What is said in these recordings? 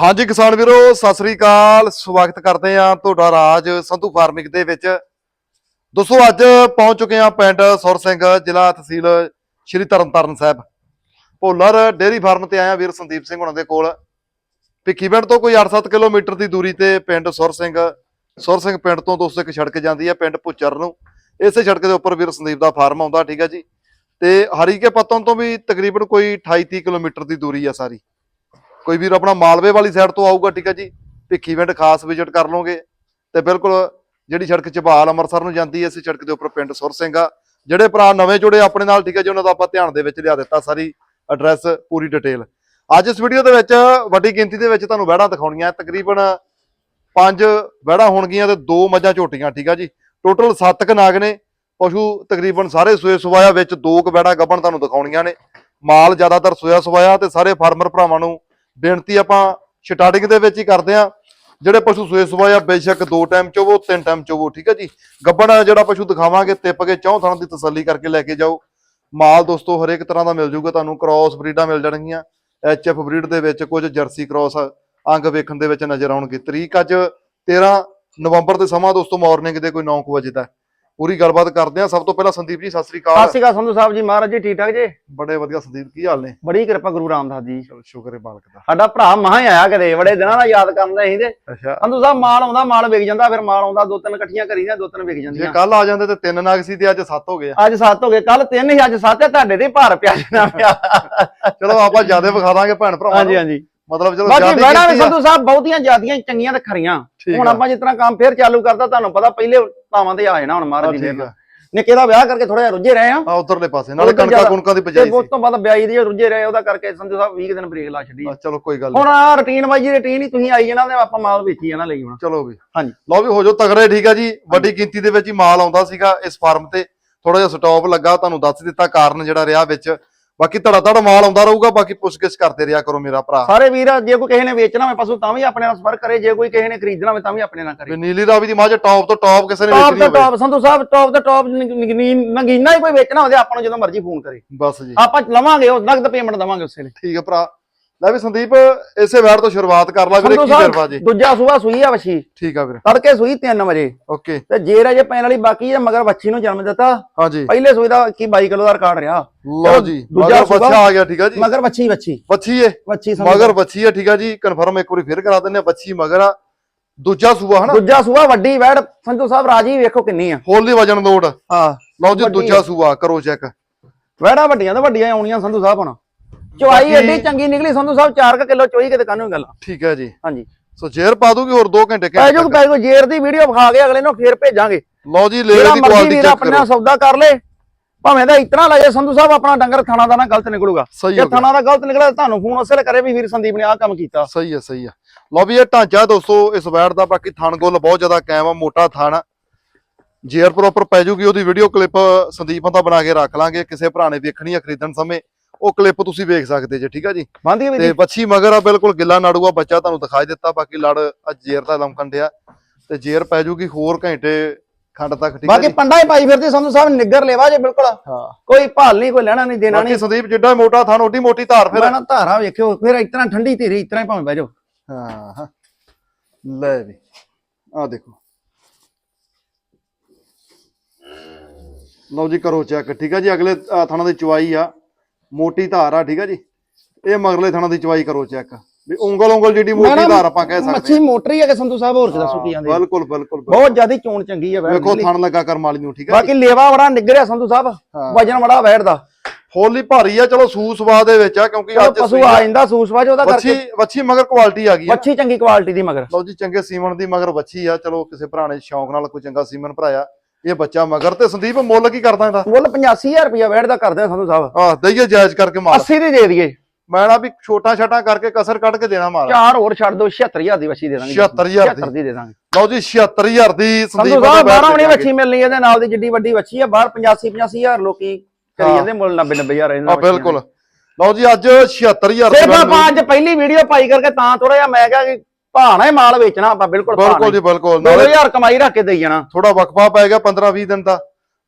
ਹਾਂਜੀ ਕਿਸਾਨ ਵੀਰੋ, ਸਤਿ ਸ੍ਰੀ ਅਕਾਲ। ਸਵਾਗਤ ਕਰਦੇ ਆ ਤੁਹਾਡਾ ਰਾਜ ਸੰਧੂ ਫਾਰਮਿੰਗ ਦੇ ਵਿੱਚ। ਦੋਸਤੋ, ਅੱਜ ਪਹੁੰਚ ਚੁੱਕੇ ਆ ਪਿੰਡ ਸੁਰ ਸਿੰਘ, ਜ਼ਿਲ੍ਹਾ ਤਹਿਸੀਲ ਸ਼੍ਰੀ ਤਰਨਤਾਰਨ ਸਾਹਿਬ। ਭੋਲਰ ਡੇਅਰੀ ਫਾਰਮ ਤੇ ਆਇਆ ਵੀਰ ਸੰਦੀਪ ਸਿੰਘ ਹੁਣਾਂ ਦੇ ਕੋਲ। ਭਿੱਖੀਵਿੰਡ ਤੋਂ ਕੋਈ 8-7 ਕਿਲੋਮੀਟਰ ਦੀ ਦੂਰੀ ਤੇ ਪਿੰਡ ਸੁਰ ਸਿੰਘ। ਸੁਰ ਸਿੰਘ ਪਿੰਡ ਤੋਂ ਦੋਸਤੋ, ਇੱਕ ਸੜਕ ਜਾਂਦੀ ਹੈ ਪਿੰਡ ਪੁੱਚਰ ਨੂੰ। ਇਸੇ ਸੜਕ ਦੇ ਉੱਪਰ ਵੀਰ ਸੰਦੀਪ ਦਾ ਫਾਰਮ ਆਉਂਦਾ, ਠੀਕ ਹੈ ਜੀ। ਤੇ ਹਰੀਕੇ ਪੱਤਨ ਤੋਂ ਵੀ ਤਕਰੀਬਨ ਕੋਈ 28-30 ਕਿਲੋਮੀਟਰ ਦੀ ਦੂਰੀ ਆ ਸਾਰੀ। ਕੋਈ ਵੀਰ ਆਪਣਾ ਮਾਲਵੇ ਵਾਲੀ ਸਾਈਡ ਤੋਂ ਆਊਗਾ, ਠੀਕ ਹੈ ਜੀ। ਭਿੱਖੀ ਪਿੰਡ ਖਾਸ ਵਿਜ਼ਿਟ ਕਰ ਲਓਗੇ। ਤੇ ਬਿਲਕੁਲ ਜਿਹੜੀ ਸੜਕ ਚਬਾਲ ਅੰਮ੍ਰਿਤਸਰ ਨੂੰ ਜਾਂਦੀ ਹੈ, ਇਸੇ ਸੜਕ ਦੇ ਉੱਪਰ ਪਿੰਡ ਸੁਰ ਸਿੰਘ ਆ। ਜਿਹੜੇ ਭਰਾ ਨਵੇਂ ਜੁੜੇ ਆਪਣੇ ਨਾਲ, ਠੀਕ ਹੈ ਜੀ, ਉਹਨਾਂ ਦਾ ਆਪਾਂ ਧਿਆਨ ਦੇ ਵਿੱਚ ਲਿਆ ਦਿੱਤਾ ਸਾਰੀ ਐਡਰੈਸ ਪੂਰੀ ਡਿਟੇਲ ਅੱਜ ਇਸ ਵੀਡੀਓ ਦੇ ਵਿੱਚ ਵੱਡੀ ਗਿਣਤੀ ਦੇ ਵਿੱਚ ਤੁਹਾਨੂੰ ਵਹਿੜਾਂ ਦਿਖਾਉਣੀਆਂ ਤਕਰੀਬਨ ਪੰਜ ਵਹਿੜਾਂ ਹੋਣਗੀਆਂ ਤੇ ਦੋ ਮੱਝਾਂ ਝੋਟੀਆਂ, ਠੀਕ ਆ ਜੀ। ਟੋਟਲ 7 ਕ ਨਾਗ ਨੇ। ਪਸ਼ੂ ਤਕਰੀਬਨ ਸਾਰੇ ਸੋਏ ਸਵਾਇਆ ਵਿੱਚ ਦੋ ਕ ਵਹਿੜਾਂ ਗੱਭਣ ਤੁਹਾਨੂੰ ਦਿਖਾਉਣੀਆਂ ਨੇ। ਮਾਲ ਜ਼ਿਆਦਾਤਰ ਸੋਇਆ ਸਵਾਇਆ ਤੇ ਸਾਰੇ ਫਾਰਮਰ ਭਰਾਵਾਂ ਨੂੰ ਬੇਨਤੀ ਆਪਾਂ ਸਟਾਰਟਿੰਗ ਦੇ ਵਿੱਚ ਹੀ ਕਰਦੇ ਆ ਜਿਹੜੇ ਪਸ਼ੂ ਸੋਏ ਸਵਾਇਆ ਬੇਸ਼ੱਕ ਦੋ ਟਾਈਮ ਚੋਵੋ, ਤਿੰਨ ਟਾਈਮ ਚੋਵੋ, ਠੀਕ ਹੈ ਜੀ? ਗੱਬਣ ਜਿਹੜਾ ਪਸ਼ੂ ਦਿਖਾਵਾਂਗੇ ਤਿੱਪ ਕੇ ਚੌਂ ਥਾਂ ਦੀ ਤਸੱਲੀ ਕਰਕੇ ਲੈ ਕੇ ਜਾਓ। ਮਾਲ ਦੋਸਤੋ, ਹਰੇਕ ਤਰ੍ਹਾਂ ਦਾ ਮਿਲ ਜੂਗਾ, ਤੁਹਾਨੂੰ ਕ੍ਰਾਸ ਬਰੀਡਾਂ ਮਿਲ ਜਾਣਗੀਆਂ। ਐਚਐਫ ਬਰੀਡ ਦੇ ਵਿੱਚ ਕੁਝ ਜਰਸੀ ਕ੍ਰਾਸ ਅੰਗ ਵੇਖਣ ਦੇ ਵਿੱਚ ਨਜ਼ਰ ਆਉਣਗੇ। ਤਰੀਕ ਅੱਜ 13 ਨਵੰਬਰ ਦੇ ਸਮਾਂ ਦੋਸਤੋ ਮਾਰਨਿੰਗ ਦੇ ਕੋਈ 9 ਵਜੇ ਦਾ। ਪੂਰੀ ਗੱਲਬਾਤ ਕਰਦੇ ਆ ਸਭ ਤੋਂ ਪਹਿਲਾਂ ਸੰਦੀਪ ਜੀ ਸਤਿ ਸ੍ਰੀ ਸਤਿ ਅਕਾਲ ਸ਼੍ਰੀ ਅਕਾਲ ਸੰਧੂ ਸਾਹਿਬ ਜੀ ਮਹਾਰਾਜ ਜੀ ਠੀਕ ਠਾਕ ਜੀ? ਬੜੇ ਵਧੀਆ ਸੰਦੀਪ ਕੀ ਹਾਲ ਨੇ? ਬੜੀ ਕਿਰਪਾ ਗੁਰੂ ਰਾਮਦਾਸ ਜੀ। ਚਲੋ ਸ਼ੁਕਰ ਹੈ ਮਾਲਕ ਦਾ। ਸਾਡਾ ਭਰਾ ਮਹਾਂ ਆਇਆ ਕਦੇ ਬੜੇ ਦਿਨਾਂ ਦਾ ਯਾਦ ਕਰਦਾ ਅਸੀਂ ਤੇ ਅੱਛਾ। ਸੰਧੂ ਸਾਹਿਬ ਮਾਲ ਆਉਂਦਾ ਮਾਲ ਵਿਕ ਜਾਂਦਾ ਫਿਰ ਮਾਲ ਆਉਂਦਾ ਦੋ ਤਿੰਨ ਇਕੱਠੀਆਂ ਕਰੀਆਂ ਦੋ ਤਿੰਨ ਵਿਕ ਜੇ ਜਾਂਦੀਆਂ। ਕੱਲ ਆ ਜਾਂਦੇ ਤੇ ਤਿੰਨ ਨਾਗ ਸੀ ਤੇ ਅੱਜ ਸੱਤ ਹੋ ਗਏ। ਅੱਜ ਸੱਤ ਹੋ ਗਏ ਕੱਲ ਤਿੰਨ ਸੀ ਅੱਜ ਸੱਤ ਹੈ ਤੁਹਾਡੇ ਤੇ ਭਾਰ ਪਿਆ ਜਨਾ ਪਿਆ ਚਲੋ ਆਪਾਂ ਜ਼ਿਆਦਾ ਵਿਖਾ ਦਾਂਗੇ ਭੈਣ ਭਰਾਵਾਂ ਹਾਂਜੀ ਹਾਂਜੀ। ਮਤਲਬ ਚਲੋ ਬਾਕੀ ਵੜਾ ਵੀ ਸੰਧੂ ਸਾਹਿਬ ਬਹੁਤੀਆਂ ਜਿਆਦੀਆਂ ਚੰਗੀਆਂ ਤੇ ਖਰੀਆਂ। ਹੁਣ ਆਪਾਂ ਜਿਸ ਤਰ੍ਹਾਂ ਕੰਮ ਫੇਰ ਚਾਲੂ ਕਰਦਾ ਤੁਹਾਨੂੰ ਪਤਾ ਪਹਿਲੇ ਭਾਵਾਂ ਤੇ ਆ ਜਾਣਾ ਹੁਣ ਮਹਾਰਾਜ ਨੇ ਆ। ਨਿੱਕੇ ਦਾ ਵਿਆਹ ਕਰਕੇ ਥੋੜਾ ਜਿਹਾ ਰੁੱਝੇ ਰਹੇ ਆ। ਆ ਉਧਰਲੇ ਪਾਸੇ ਨਾਲੇ ਕਣਕਾਂ ਕੁਣਕਾਂ ਦੀ ਤੇ ਬਜਾਈ ਉਸ ਸੀ। ਤੋਂ ਬਾਅਦ ਵਿਆਹੀ ਦੀ ਰੁੱਝੇ ਰਹੇ ਉਹਦਾ ਕਰਕੇ ਸੰਧੂ ਸਾਹਿਬ 20 ਦਿਨ ਬ੍ਰੇਕ ਲਾ ਛੱਡੀ। ਚਲੋ ਕੋਈ ਗੱਲ ਹੁਣ ਆ ਰੁਟੀਨ ਵਾਈ ਜੀ ਰੁਟੀਨ ਹੀ ਤੁਸੀਂ ਆਈ ਜਾਣਾ ਤੇ ਆਪਾਂ ਮਾਲ ਵੇਚੀ ਜਾਣਾ ਲਈ ਹੁਣ। ਚਲੋ ਵੀ। ਹਾਂਜੀ। ਲਓ ਵੀ ਹੋ ਜਾਓ ਤਗੜੇ ਠੀਕ ਆ ਜੀ। ਵੱਡੀ ਗਿਣਤੀ ਦੇ ਵਿੱਚ ਹੀ ਮਾਲ ਆਉਂਦਾ ਸੀਗਾ ਇਸ ਫਾਰਮ ਤੇ। ਥੋੜਾ ਜਿਹਾ ਸਟਾਪ ਲੱਗਾ ਤੁਹਾਨੂੰ ਦੱਸ ਦਿੱਤਾ ਕਾਰਨ ਜਿਹੜਾ ਰਿਹਾ ਵਿੱਚ। ਬਾਕੀ ਧੜਾ ਧੜ ਮਾਲ ਆਉਂਦਾ ਰਹੂਗਾ ਬਾਕੀ ਪੁੱਛਗਿੱਛ ਕਰਦੇ ਰਿਹਾ ਕਰੋ ਮੇਰਾ ਭਰਾ। ਸਾਰੇ ਵੀਰ ਜੇ ਕੋਈ ਕਿਸੇ ਨੇ ਵੇਚਣਾ ਹੋਵੇ ਪਸ਼ੂ ਤਾਂ ਵੀ ਆਪਣੇ ਨਾਲ ਸੰਪਰਕ ਕਰੇ ਜੇ ਕੋਈ ਕਿਸੇ ਨੇ ਖਰੀਦਣਾ ਹੋਵੇ ਤਾਂ ਵੀ ਆਪਣੇ ਨਾਲ ਕਰੇ। ਨੀਲੀ ਰਾਵੀ ਦੀ ਮੱਝ ਟੌਪ ਤੋਂ ਟੌਪ ਕਿਸੇ ਨੇ ਟੌਪ ਵੇਚਣੀ ਤੇ ਹੋਵੇ। ਟੌਪ ਸੰਧੂ ਸਾਹਿਬ ਟੌਪ ਤੇ ਟੌਪ ਨਗੀਨਾ ਹੀ ਕੋਈ ਵੇਚਣਾ ਹੋਵੇ ਆਪਾਂ ਨੂੰ ਜਦੋਂ ਮਰਜ਼ੀ ਫੋਨ ਕਰੇ। ਬਸ ਜੀ। ਆਪਾਂ ਲਵਾਂਗੇ ਉਹ ਨਗਦ ਪੇਮੈਂਟ ਦਵਾਂਗੇ ਉਸੇ ਲਈ ਠੀਕ ਹੈ ਭਰਾ। ਲੈ ਵੀ ਸੰਦੀਪ ਇਸੇ ਵਾਰ ਤੋਂ ਸ਼ੁਰੂਆਤ ਕਰ ਲੈ ਵੀਰੇ ਕੀ ਕਰਵਾ ਜੀ? ਦੂਜਾ ਸੂਆ ਸੂਈ ਆ ਵਛੀ। ਠੀਕ ਆ ਵੀਰੇ। ਤੜਕੇ ਸੂਈ 3 ਵਜੇ। ਓਕੇ। ਤੇ ਜੇਰ ਅਜੇ ਪੈਣ ਵਾਲੀ ਬਾਕੀ ਹੈ ਮਗਰ ਵੱਛੀ ਨੂੰ ਜਨਮ ਦਿੱਤਾ। ਹਾਂਜੀ। ਪਹਿਲੇ ਸੂਈ ਦਾ ਕੀ 22 ਕਿਲੋ ਦਾ ਰਿਕਾਰਡ ਰਿਹਾ। ਲਓ ਜੀ ਦੂਜਾ ਬੱਚਾ ਆ ਗਿਆ ਠੀਕ ਆ ਜੀ। ਮਗਰ ਵੱਛੀ ਵੱਛੀ। ਬੱਚੀ ਏ। ਵੱਛੀ ਮਗਰ ਬੱਚੀ ਹੈ ਠੀਕ ਆ ਜੀ। ਕਨਫਰਮ ਇੱਕ ਵਾਰੀ ਫਿਰ ਕਰਾ ਦਿੰਨੇ ਆ ਬੱਚੀ ਮਗਰ ਆ। ਦੂਜਾ ਸੂਆ ਹਨਾ? ਦੂਜਾ ਸੂਆ ਵੱਡੀ ਵੈੜ। ਸੰਧੂ ਸਾਹਿਬ ਰਾਜੀ ਵੇਖੋ ਕਿੰਨੀ ਆ। ਹੋਲੀ ਵਜਨ ਲੋਡ ਹਾਂ। ਲਓ ਜੀ ਦੂਜਾ ਆ। ਸੂਆ ਕਰੋ ਚੈੱਕ ਵੈੜਾਂ ਵੱਡੀਆਂ ਤਾਂ ਵੱਡੀਆਂ ਆਉਣੀਆਂ ਸੰਧੂ ਸਾਹਿਬ ਹੁਣ। ਬਾਕੀ- ਐਡੀ ਚੰਗੀ ਨਿਕਲੀ ਸੰਧੂ ਸਾਹਿਬ 4 ਕਿਲੋ ਚੋਈ ਕਿਤੇ ਕਾਨੂੰ ਗੱਲ। ਠੀਕ ਹੈ ਜੀ। ਹਾਂਜੀ। ਸੋ ਜੇਰ ਪਾ ਦੂਗੀ ਹੋਰ 2 ਘੰਟੇ ਪੈ ਜੂ। ਪੈ ਜੂ ਜੇਰ ਦੀ ਵੀਡੀਓ ਵਿਖਾ ਕੇ ਅਗਲੇ ਨੂੰ ਫੇਰ ਭੇਜਾਂਗੇ। ਲਓ ਜੀ ਲੇਅਰ ਦੀ ਕੁਆਲਿਟੀ ਵੀਰ ਚੈੱਕ ਆਪਣੇ ਕਰੋ। ਨਾਲ ਸੌਦਾ ਕਰ ਲੇ ਭਾਵੇਂ ਦਾ ਇਤਨਾ ਲਾਜੇ ਸੰਧੂ ਸਾਹਿਬ ਆਪਣਾ ਡੰਗਰ ਥਾਣਾ ਦਾ ਨਾ ਗਲਤ ਨਿਕਲੂਗਾ। ਜੇ ਥਾਣਾ ਦਾ ਗਲਤ ਨਿਕਲਿਆ ਤੁਹਾਨੂੰ ਫੋਨ ਉਸੇ ਵੇਲੇ ਕਰੇ ਵੀ ਵੀਰ ਸੰਦੀਪ ਨੇ ਆਹ ਕੰਮ ਕੀਤਾ। ਸਹੀ ਹੈ ਸਹੀ ਹੈ। ਲਓ ਵੀ ਇਹ ਢਾਂਚਾ ਦੋਸਤੋ ਇਸ ਵੈੜ ਦਾ ਬਾਕੀ ਥਣ ਗੁੱਲ ਬਹੁਤ ਜ਼ਿਆਦਾ ਕਾਇਮ ਆ ਮੋਟਾ ਥਣ। ਜੇਰ ਪ੍ਰੋਪਰ ਪੈ ਜੂਗੀ ਉਹਦੀ ਵੀਡੀਓ ਕਲਿੱਪ ਸੰਦੀਪ ਦਾ ਬਣਾ ਕੇ ਰੱਖ ਲਾਂਗੇ ਕਿਸੇ ਭਰਾ ਨੇ ਵੇਖਣੀ ਆ ਖਰੀਦਣ ਸਮੇਂ। ਉਹ ਕਲਿੱਪ ਤੁਸੀਂ ਵੇਖ ਸਕਦੇ ਜੇ ਠੀਕ ਆ ਜੀ? ਬੰਦੀ ਵੀ ਤੇ ਬੱਚੀ ਮਗਰ ਆ ਬਿਲਕੁਲ ਗਿੱਲਾ ਨਾੜੂਆ ਬੱਚਾ ਤੁਹਾਨੂੰ ਦਿਖਾਈ ਦਿੱਤਾ ਬਾਕੀ ਲੜ ਅੱਜ ਜੇਰ ਦਾ ਲਮਕਣ ਡਿਆ। ਤੇ ਜੇਰ ਪੈ ਜੂਗੀ ਹੋਰ ਘੰਟੇ ਖੰਡ ਤੱਕ ਠੀਕ ਆ ਬਾਕੀ ਪੰਡਾ ਹੀ ਪਾਈ ਫਿਰਦੀ ਸੰਧੂ ਸਾਹਿਬ ਨਿੱਗਰ ਲੈਵਾ ਜੇ ਬਿਲਕੁਲ। ਹਾਂ। ਕੋਈ ਭਾਲ ਨਹੀਂ ਕੋਈ ਲੈਣਾ ਨਹੀਂ ਦੇਣਾ ਬਾਕੀ ਨਹੀਂ। ਸੰਦੀਪ ਜਿੱਡਾ ਮੋਟਾ ਥਣ ਓਡੀ ਮੋਟੀ ਧਾਰ ਫਿਰ। ਮੈਂ ਨਾ ਧਾਰਾ ਵੇਖਿਓ ਫਿਰ ਇਤਨਾ ਠੰਡੀ ਧੀਰੀ ਇਤਨਾ ਹੀ ਭਾਵੇਂ ਬਹਿ ਜਾਓ। ਹਾਂ ਹਾਂ ਲੈ ਵੀ ਆ ਦੇਖੋ। ਲਓ ਜੀ ਕਰੋ ਚੈੱਕ ਠੀਕ ਆ ਜੀ ਅਗਲੇ ਥਣਾਂ ਦੀ ਚਵਾਈ ਆ। ਮੋਟੀ ਧਾਰ ਆ ਠੀਕ ਆ ਜੀ? ਇਹ ਮਗਰਲੇ ਥਣਾਂ ਦੀ ਚਵਾਈ ਕਰੋ ਚੈੱਕ। ਵੀ ਉਂਗਲ ਉਂਗਲ ਜਿਹੜੀ ਮੋਟੀ ਧਾਰ ਆਪਾਂ ਕਹਿ ਸਕਦੇ ਮੱਛੀ ਮੋਟਰ ਹੀ ਹੈ ਕਿ ਸੰਧੂ ਸਾਹਿਬ ਹੋਰ ਕਿਦਾ ਸੁੱਕੀ ਜਾਂਦੇ ਬਿਲਕੁਲ ਬਿਲਕੁਲ। ਬਹੁਤ ਜ਼ਿਆਦਾ ਚੋਣ ਚੰਗੀ ਵੈੜ ਵੇਖੋ। ਥਣ ਲੱਗਾ ਕਰਮ ਵਾਲੀ ਨੂੰ ਠੀਕ ਆ ਬਾਕੀ ਲੇਵਾ ਬੜਾ ਨਿੱਗਰਿਆ ਸੰਧੂ ਸਾਹਿਬ। ਵਜਨ ਬੜਾ ਵੈੜ ਦਾ ਫੁੱਲ ਭਾਰੀ ਆ ਚਲੋ ਸੂ ਸਵਾ ਦੇ ਵਿੱਚ ਆ ਕਿਉਂਕਿ ਅੱਜ ਪਸ਼ੂ ਆ ਜਾਂਦਾ ਸੂਸਵਾ ਉਹਦਾ ਵੱਛੀ ਕਰਕੇ ਵੱਛੀ ਮਗਰ ਕੁਆਲਿਟੀ ਆ ਗਈ ਆ। ਵੱਛੀ ਚੰਗੀ ਕੁਆਲਿਟੀ ਦੀ ਮਗਰ। ਲਓ ਜੀ ਚੰਗੇ ਸੀਮਨ ਦੀ ਮਗਰ ਵੱਛੀ ਆ ਚਲੋ ਕਿਸੇ ਭਰਾ ਨੇ ਸ਼ੌਂਕ ਨਾਲ ਕੋਈ ਚੰਗਾ ਸੀਮਨ ਭਰਾਇਆ। ਇਹ ਬੱਚਾ ਮਗਰ ਤੇ ਸੰਦੀਪ ਮੁੱਲ ਕੀ ਕਰਦਾ ਇਹਦਾ? ਮੁੱਲ 85000 ਰੁਪਇਆ ਵੈੜ ਦਾ ਕਰਦੇ ਸੰਧੂ ਸਾਹਿਬ। ਆਹ ਦਈਏ ਜਾਇਜ਼ ਕਰਕੇ ਮਾਲ। 80 ਦੀ ਦੇ ਦਈਏ। ਮੈਂ ਨਾ ਵੀ ਛੋਟਾ ਛਾਟਾ ਕਰਕੇ ਕਸਰ ਕੱਢ ਕੇ ਦੇਣਾ ਮਾਲ। ਚਾਰ ਹੋਰ ਛੱਡ ਦਿਓ 76000 ਦੀ ਵੱਛੀ ਦੇ ਦਾਂਗੇ। 76000 ਦੀ। 76 ਦੀ ਦਾਂਗੇ। ਲਓ ਜੀ 76000 ਦੀ ਸੰਦੀਪ ਸਾਹਿਬ ਦਾ 12 ਵਣੀ ਵੱਛੀ ਮਿਲਣੀ ਇਹਦੇ ਨਾਲ ਦੀ ਜਿੱਡੀ ਵੱਡੀ ਵੱਛੀ ਆ ਬਾਹਰ 85 85000 ਲੋਕੀ ਕਰੀ। ਜਾਂਦੇ ਮੁੱਲ 90 90000 ਇਹਨਾਂ ਆ ਬਿਲਕੁਲ। ਲਓ ਜੀ ਅੱਜ 76000 ਸਿਰਫ ਆਪਾਂ ਅੱਜ ਪਹਿਲੀ ਵੀਡੀਓ ਪਾਈ ਕਰਕੇ ਤਾਂ ਥੋੜਾ ਜਿਹਾ ਮੈਂ ਕਿਹਾ ਕਿ ਭਾਣਾ ਹੀ ਮਾਲ ਵੇਚਣਾ ਆਪਾਂ ਬਿਲਕੁਲ ਬਿਲਕੁਲ ਜੀ ਬਿਲਕੁਲ। ਨਾਲੇ 2000 ਕਮਾਈ ਰੱਖ ਕੇ ਦੇਈ ਜਾਣਾ। ਥੋੜਾ ਵਕਫਾ ਪੈ ਗਿਆ 15 20 ਦਿਨ ਦਾ।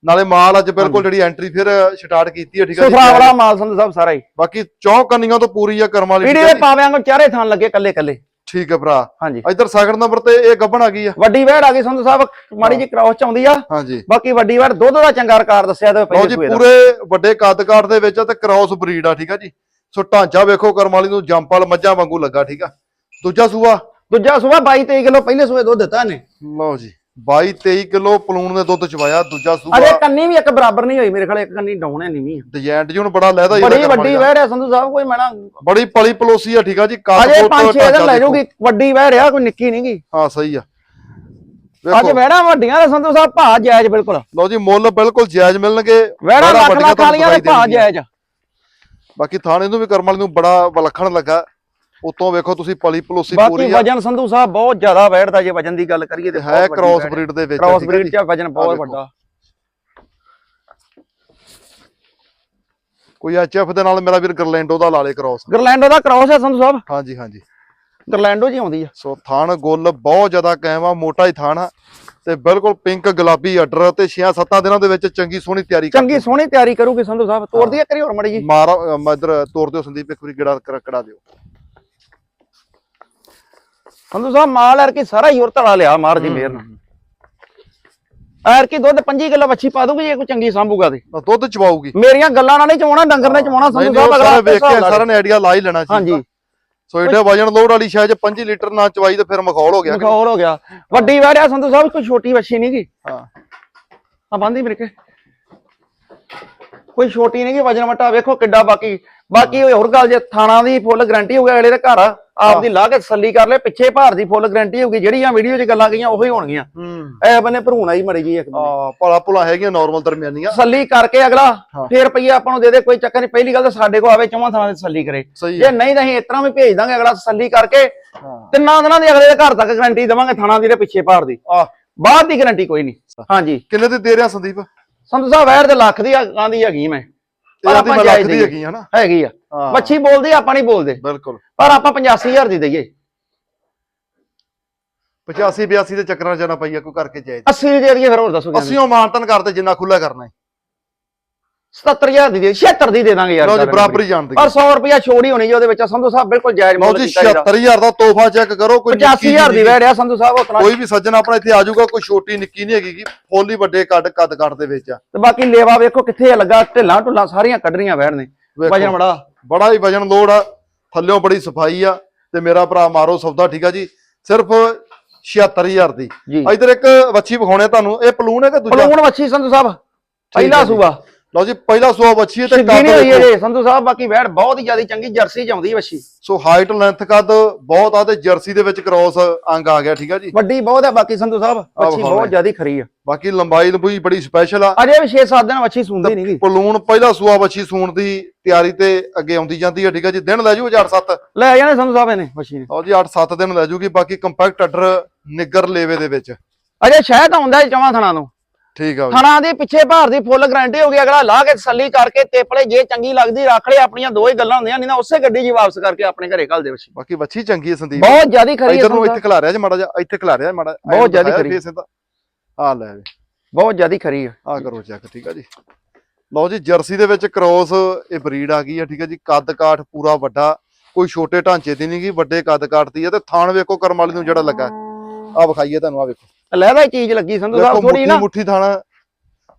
ਨਾਲੇ ਮਾਲ ਅੱਜ ਬਿਲਕੁਲ ਜਿਹੜੀ ਐਂਟਰੀ ਫਿਰ ਸਟਾਰਟ ਕੀਤੀ ਹੈ ਠੀਕ ਹੈ ਸੁਥਰਾ ਵਾਲਾ ਮਾਲ ਸੰਧੂ ਸਾਹਿਬ ਸਾਰਾ ਹੀ। ਬਾਕੀ ਚੌਂ ਕੰਨੀਆਂ ਤੋਂ ਪੂਰੀ ਆ ਕਰਮ ਵਾਲੀ ਵੀਡੀਓ ਨੂੰ ਚਾਰੇ ਥਾਂ ਲੱਗੇ ਕੱਲੇ ਕੱਲੇ ਠੀਕ ਹੈ ਭਰਾ। ਹਾਂਜੀ। ਇੱਧਰ ਸੈਕਿੰਡ ਨੰਬਰ ਤੇ ਇਹ ਗੱਬਣ ਆ ਗਈ ਆ। ਵੱਡੀ ਵੈੜ ਆ ਗਈ ਸੰਧੂ ਸਾਹਿਬ। ਮਾੜੀ ਜੀ ਕ੍ਰਾਸ ਚ ਆਉਂਦੀ ਆ। ਹਾਂਜੀ। ਬਾਕੀ ਵੱਡੀ ਵੈੜ ਦੁੱਧ ਦਾ ਚੰਗਾ ਰਿਕਾਰਡ ਦੱਸਿਆ ਤੇ ਪਹਿਲੇ ਜੀ ਸੂਏ ਦਾ ਪੂਰੇ ਵੱਡੇ ਕੱਦ ਕਾਠ ਦੇ ਵਿੱਚ ਤੇ ਕ੍ਰਾਸ ਬਰੀਡ ਆ ਠੀਕ ਆ ਜੀ? ਸੋ ਢਾਂਚਾ ਵੇਖੋ ਕਰਮ ਵਾਲੀ ਨੂੰ ਜੰਪਲ ਮੱਝਾਂ ਵਾਂਗੂ ਲੱਗਾ ਠੀਕ ਆ? ਦੂਜਾ ਸੂਆ। ਦੂਜਾ ਸੂਆ 22 23 ਕਿਲੋ ਪਹਿਲੇ ਸੂਏ ਦੁੱਧ ਦਿੱਤਾ ਨੇ ਲਓ ਜੀ 22 23 ਕਿਲੋ ਪਲੂਣ ਦੇ ਦੁੱਧ ਚਵਾਇਆ ਦੂਜਾ ਅਜੇ ਸੂਆ ਕੰਨੀ ਵੀ ਇੱਕ ਬਰਾਬਰ ਨਹੀਂ ਹੋਈ ਮੇਰੇ ਖਿਆਲ ਇੱਕ ਕੰਨੀ ਡਾਉਣ ਹੈ ਨੀਵੀਂ। ਡਿਜ਼ਾਈਨ ਜੀ ਹੁਣ ਬੜਾ ਲੈਦਾ ਹੀ ਬੜੀ ਵੱਡੀ ਵੈੜ ਆ ਸੰਧੂ ਸਾਹਿਬ ਕੋਈ ਮੈਣਾ ਬੜੀ ਪਲੀ ਪਲੋਸੀ ਆ ਠੀਕ ਆ ਜੀ ਕੱਦ ਅਜੇ ਕੁੱਦ, 5-6 ਦਿਨ ਲੈ। ਜਾਊਗੀ ਵੱਡੀ ਵੈੜ ਆ ਕੋਈ ਨਿੱਕੀ ਨਹੀਂਗੀ ਹਾਂ ਸਹੀ ਆ। ਅੱਜ ਵੇਖੋ ਵੈੜਾਂ ਵੱਡੀਆਂ ਨੇ ਸੰਧੂ ਸਾਹਿਬ ਭਾਅ ਜਾਇਜ਼ ਬਿਲਕੁਲ। ਲਓ ਜੀ ਮੁੱਲ ਬਿਲਕੁਲ ਜਾਇਜ਼ ਮਿਲਣਗੇ। ਵੈੜਾਂ ਲੱਖ ਲੱਖ ਵਾਲੀਆਂ ਦੇ ਭਾਅ ਜਾਇਜ਼। ਬਾਕੀ ਥਾਣੇ ਨੂੰ ਵੀ ਕਰਮ ਵਾਲੀ ਨੂੰ ਬੜਾ ਵਿਲੱਖਣ ਲੱਗਾ। ਉਤੋਂ ਵੇਖੋ ਤੁਸੀਂ ਪਲੀ ਪਲੋਸੀ ਬਾਕੀ ਪੂਰੀ ਆ। ਵਜਨ ਸੰਧੂ ਸਾਹਿਬ ਬਹੁਤ ਜ਼ਿਆਦਾ ਵੈੜਦਾ ਜੇ ਵਜਨ ਦੀ ਗੱਲ ਕਰੀਏ ਤੇ ਹੈ ਕ੍ਰਾਸ ਬਰੀਡ ਦੇ ਵਿੱਚ ਕ੍ਰਾਸ ਬਰੀਡ। ਚ ਵਜਨ ਬਹੁਤ। ਵੱਡਾ। ਕੋਈ ਐਚਐਫ ਦੇ ਨਾਲ ਮੇਰਾ ਵੀਰ ਗਰਲੈਂਡੋ ਦਾ ਲਾ ਲੇ ਕ੍ਰਾਸ ਗਰਲੈਂਡੋ ਦਾ ਕ੍ਰਾਸ ਹੈ ਸੰਧੂ ਸਾਹਿਬ? ਹਾਂਜੀ ਹਾਂਜੀ। ਗਰਲੈਂਡੋ ਜੀ ਆਉਂਦੀ ਆ। ਸੋ ਥਾਣ ਗੁੱਲ ਬਹੁਤ ਜ਼ਿਆਦਾ ਕਾਇਮ ਆ ਮੋਟਾ ਹੀ ਥਾਣ ਆ। ਤੇ ਬਿਲਕੁਲ ਪਿੰਕ ਗੁਲਾਬੀ ਆਰਡਰ ਤੇ 6-7 ਦਿਨਾਂ ਦੇ ਵਿੱਚ ਚੰਗੀ ਸੋਹਣੀ ਤਿਆਰੀ ਚੰਗੀ ਸੋਹਣੀ ਤਿਆਰੀ ਕਰੂਗੀ ਸੰਧੂ ਸਾਹਿਬ। ਤੋੜਦੀ ਆ ਕਰੀ ਹੋਰ ਮੜੀ ਜੀ। ਮਾਰ ਮਦਰ ਤੋੜ ਦਿਓ ਸੰਦੀਪ ਇੱਕ ਵਾਰੀ ਗੜਾ ਕੜਾ ਦਿਓ। ਸੰਧੂ ਸਾਹਿਬ ਮਾਲ ਐਰ ਕੀ ਸਾਰਾ ਹੀ ਹੋਰ ਧੜਾ ਲਿਆ ਮਾਰ ਦੀ ਮੇਰ ਨਾਲ। ਐਰ ਕੀ ਦੁੱਧ 5 ਕਿਲੋ ਵੱਛੀ ਪਾ ਦੂਗੀ ਜੇ ਕੋਈ ਚੰਗੀ ਸਾਂਭੂਗਾ ਤੇ। ਦੁੱਧ ਚਵਾਊਗੀ ਮੇਰੀਆਂ ਗੱਲਾਂ ਨਾਲ ਨਹੀਂ ਚਵਾਉਣਾ ਡੰਗਰ ਨੇ ਚਵਾਉਣਾ ਸੰਧੂ ਸਾਹਿਬ ਅਗਲਾ ਵੇਖ ਕੇ ਸਾਰਿਆਂ ਨੇ ਆਈਡੀਆ ਲਾ ਹੀ ਲੈਣਾ ਸੀ। ਹਾਂਜੀ। ਸੋ ਏਡੇ ਵਜਨ ਲੋਡ ਵਾਲੀ ਸ਼ਾਇਦ 5 ਲੀਟਰ ਨਾ ਚਵਾਈ ਤੇ ਫਿਰ ਮਖੌਲ ਹੋ ਗਿਆ। ਕਿ- ਮਖੌਲ ਹੋ ਗਿਆ। ਵੱਡੀ ਵੈੜਿਆ ਸੰਧੂ ਸਾਹਿਬ ਕੋਈ ਛੋਟੀ ਵੱਛੀ ਨਹੀਂ ਗੀ। ਹਾਂ। ਆ ਬੰਦੀ ਮੇਰੇ ਕੇ ਕੋਈ ਛੋਟੀ ਨਹੀਂ ਗੀ ਵਜਨ ਵਟਾ ਵੇਖੋ ਕਿੱਡਾ ਬਾਕੀ। ਬਾਕੀ ਹੋਰ ਗੱਲ ਜੇ ਥਾਣਾ ਦੀ ਫੁੱਲ ਗਾਰੰਟੀ ਹੋ ਗਿਆ ਅਗਲੇ ਦੇ ਘਰ ਆਪਦੀ ਲਾ ਕੇ ਤਸੱਲੀ ਕਰ ਲੈ ਪਿੱਛੇ ਭਾਰ ਦੀ ਫੁੱਲ ਗਾਰੰਟੀ ਹੋਊਗੀ ਜਿਹੜੀਆਂ ਵੀਡੀਓ 'ਚ ਗੱਲਾਂ ਗਈਆਂ ਉਹੀ ਹੋਣਗੀਆਂ। ਹੂੰ। ਐ ਬੰਨੇ ਭਰੂਣਾ ਹੀ ਮੜੀ ਜੀ ਇੱਕ। ਆ ਭਲਾ ਭੁਲਾ ਹੈਗੀਆਂ ਨਾਰਮਲ ਦਰਮਿਆਨੀਆਂ। ਤਸੱਲੀ ਕਰਕੇ ਅਗਲਾ। ਫੇਰ ਰੁਪਈਆ ਆਪਾਂ ਨੂੰ ਦੇ ਦੇ ਕੋਈ ਚੱਕਰ ਨਹੀਂ ਪਹਿਲੀ ਗੱਲ ਤਾਂ ਸਾਡੇ ਕੋਲ ਆਵੇ ਚੌਵਾਂ ਥਾਂ ਦੀ ਤਸੱਲੀ ਕਰੇ। ਜੇ ਨਹੀਂ ਤਾਂ ਅਸੀਂ ਇਸ ਤਰ੍ਹਾਂ ਵੀ ਭੇਜ ਦਾਂਗੇ ਅਗਲਾ ਤਸੱਲੀ ਕਰਕੇ ਤਿੰਨਾਂ ਦਿਨਾਂ ਦੀ ਅਗਲੇ ਦੇ ਘਰ ਤੱਕ ਗਾਰੰਟੀ ਦੇਵਾਂਗੇ ਥਾਣਾ ਦੀ ਤੇ ਪਿੱਛੇ ਭਾਰ ਦੀ। ਆ ਬਾਅਦ ਦੀ ਗਾਰੰਟੀ ਕੋਈ ਨਹੀਂ। ਹਾਂਜੀ। ਕਿੰਨੇ ਦੇ ਦੇ ਰਿਆ ਸੰਦੀਪ? ਸੰਧੂ ਸਾਹਿਬ ਵੈਰ ਦੇ ਲੱਖ ਦੀ ਆਂਦੀ ਹੈਗੀ ਮੈਂ। ਪਰ ਆਪਾਂ ਜਾਇਜ਼ ਦੀ। ਹੈਗੀ ਹਨਾ ਹੈਗੀ ਆ। ਹਾਂ। ਮੱਛੀ ਬੋਲਦੀ ਆਪਾਂ ਨਹੀਂ ਬੋਲਦੇ। ਬਿਲਕੁਲ। ਪਰ ਆਪਾਂ 85000 ਦੀ ਦਈਏ। 85 82 ਦੇ ਚੱਕਰਾਂ 'ਚ ਨਾ ਪਈਆ ਕੋਈ ਕਰਕੇ ਜਾਇਜ਼। 80 ਦੀ ਦਈਏ ਫਿਰ ਹੋਰ ਦੱਸੋ ਕਿੰਨੀ? 80 ਉਹ ਮਾਨਤਨ ਕਰਦੇ ਜਿੰਨਾ ਖੁੱਲਾ ਕਰਨਾ ਹੈ 77000 ਦੀ ਦੇ 76 ਦੀ ਦੇ ਦਾਂਗੇ ਯਾਰ ਲਓ ਜੀ ਬਰਾਬਰ ਹੀ ਜਾਣਦੇ ਪਰ 100 ਰੁਪਿਆ ਛੋੜ ਹੀ ਹੋਣੀ ਜੀ ਉਹਦੇ ਵਿੱਚ ਸੰਧੂ ਸਾਹਿਬ ਬਿਲਕੁਲ ਜਾਇਜ਼ ਲਓ ਮੁੱਲ ਜੀ ਕੀਤਾ ਜਿਹੜਾ। 76000 ਦਾ ਤੋਹਫਾ ਚੈੱਕ ਕਰੋ ਕੋਈ ਨਿੱਕੀ 85000 ਦੀ ਵੈੜ ਆ ਸੰਧੂ ਸਾਹਿਬ ਉਤਨਾ ਕੋਈ ਵੀ ਸੱਜਣ ਆਪਣਾ ਇੱਥੇ ਆ ਜਾਊਗਾ ਕੋਈ ਛੋਟੀ ਨਿੱਕੀ ਨਹੀਂ ਹੈਗੀ ਫੁੱਲ ਵੱਡੇ ਕੱਦ ਕੱਦ ਕੱਦ ਦੇ ਵਿੱਚ ਆ। ਤੇ ਬਾਕੀ ਲੇਵਾ ਵੇਖੋ ਕਿੱਥੇ ਆ ਲੱਗਾ ਢਿੱਲਾਂ ਢੁੱਲਾਂ ਸਾਰੀਆਂ ਕੱਢਣੀਆਂ ਵੈੜ ਨੇ। ਵੇਖੋ, ਵਜਨ ਬੜਾ। ਬੜਾ ਹੀ ਵਜਨ ਲੋਡ ਆ ਥੱਲਿਓਂ ਬੜੀ ਸਫ਼ਾਈ ਆ ਤੇ ਮੇਰਾ ਭਰਾ ਮਾਰੋ ਸੌਦਾ ਠੀਕ ਆ ਜੀ? ਸਿਰਫ 76000 ਦੀ। ਜੀ। ਇਧਰ ਇੱਕ ਵੱਛੀ ਵਿਖਾਉਣੇ ਤੁਹਾਨੂੰ ਇਹ ਪਲੂਨ ਹੈ ਕਿ ਦੂਜਾ? ਪਲੂਣ ਵੱਛੀ ਸੰਧੂ ਸਾਹਿਬ ਪਹਿਲਾ। ਸੂਆ ਲਓ ਜੀ ਪਹਿਲਾ ਸੂਆ ਵੱਛੀ ਹੈ ਤੇ ਸਿੱਧੀ ਕੱਦ ਨਹੀਂ ਹੋਈ ਦੇਖੋ। ਇਹ ਸੰਧੂ ਸਾਹਿਬ ਬਾਕੀ ਵੈੜ ਬਹੁਤ ਹੀ ਜ਼ਿਆਦਾ ਚੰਗੀ ਜਰਸੀ ਚ ਆਉਂਦੀ ਵੱਛੀ। ਸੋ ਹਾਈਟ ਲੈਂਥ ਕੱਦ ਬਹੁਤ ਆ ਤੇ ਜਰਸੀ ਦੇ ਵਿੱਚ ਕ੍ਰੋਸ ਅੰਗ ਆ ਗਿਆ ਠੀਕ ਆ ਜੀ? ਵੱਡੀ ਬਹੁਤ ਹੈ ਬਾਕੀ ਸੰਧੂ ਸਾਹਿਬ ਵੱਛੀ ਬਹੁਤ ਜ਼ਿਆਦਾ ਖਰੀ ਆ। ਬਾਕੀ ਲੰਬਾਈ ਲੰਬੂਈ ਬੜੀ ਸਪੈਸ਼ਲ ਆ। ਅਜੇ ਵੀ 6-7 ਦਿਨ ਵੱਛੀ ਸੁੰਦੀ ਨਹੀਂਗੀ ਪਲੂਣ ਪਹਿਲਾ ਸੂਆ ਵੱਛੀ ਸੂਣ ਦੀ ਤਿਆਰੀ ਤੇ ਅੱਗੇ ਆਉਂਦੀ ਜਾਂਦੀ ਹੈ ਠੀਕ ਆ ਜੀ? ਦਿਨ ਲੈ ਜੂ 8-7 ਲੈ ਜਾਣੇ ਸੰਧੂ ਸਾਹਿਬ ਇਹਨੇ ਵੱਛੀ ਨੇ। ਲਓ ਜੀ 8-7 ਦਿਨ ਲੈ ਜੂਗੀ ਬਾਕੀ ਕੰਪੈਕਟ ਅਡਰ ਨਿੱਗਰ ਲੇਵੇ ਦੇ ਵਿੱਚ। ਅਜੇ ਸ਼ਾਇਦ ਆਉਂਦਾ ਜਮਾ ਥਣਾ ਨੂੰ। ਠੀਕ ਆ ਥਣਾ ਦੇ ਪਿੱਛੇ ਭਾਰ ਦੀ ਫੁੱਲ ਗਾਰੰਟੀ ਹੋ ਗਈ ਅਗਲਾ ਲਾ ਕੇ ਤਸੱਲੀ ਕਰਕੇ ਤੇਪਲੇ ਜੇ ਚੰਗੀ ਲੱਗਦੀ ਰੱਖ ਲੈ ਆਪਣੀਆਂ ਦੋ ਹੀ ਗੱਲਾਂ ਹੁੰਦੀਆਂ ਨਹੀਂ ਤਾਂ ਉਸੇ ਗੱਡੀ 'ਚ ਵਾਪਸ ਕਰਕੇ ਆਪਣੇ ਘਰੇ ਘੱਲ ਦੇ ਬਾਕੀ ਵੱਛੀ ਚੰਗੀ ਹੈ ਸੰਦੀਪ। ਬਹੁਤ ਜ਼ਿਆਦਾ ਖਰੀ ਇਧਰ ਨੂੰ ਇੱਥੇ ਖਿਲਾ ਰਿਹਾ ਜੀ ਮਾੜਾ ਜਿਹਾ ਇੱਥੇ ਖਿਲਾ ਰਿਹਾ ਮਾੜਾ ਬਹੁਤ ਜ਼ਿਆਦਾ ਖਰੀ। ਆ ਲੈ ਬਹੁਤ ਜ਼ਿਆਦਾ ਖਰੀ ਹੈ ਆ ਕਰੋ ਚੈੱਕ ਠੀਕ ਆ ਜੀ। ਲਓ ਜੀ ਜਰਸੀ ਦੇ ਵਿੱਚ ਕ੍ਰੋਸ ਇਹ ਬਰੀਡ ਆ ਗਈ ਆ ਠੀਕ ਆ ਜੀ। ਕੱਦ ਕਾਠ ਪੂਰਾ ਵੱਡਾ ਕੋਈ ਛੋਟੇ ਢਾਂਚੇ ਦੀ ਨਹੀਂ ਗੀ ਵੱਡੇ ਕੱਦ ਕਾਠ ਦੀ ਆ। ਤੇ ਥਾਣ ਵੇਖੋ ਕਰਮ ਵਾਲੀ ਨੂੰ ਜਿਹੜਾ ਲੱਗਾ। ਆ ਵਿਖਾਈਏ ਤੁਹਾਨੂੰ ਆ ਵੇਖੋ। ਲਹਿਦਾ ਚੀਜ਼ ਲੱਗੀ ਸੰਧੂ ਸਾਹਿਬ ਥੋੜੀ ਨਾ। ਮੁੱਠੀ ਥਾਣਾ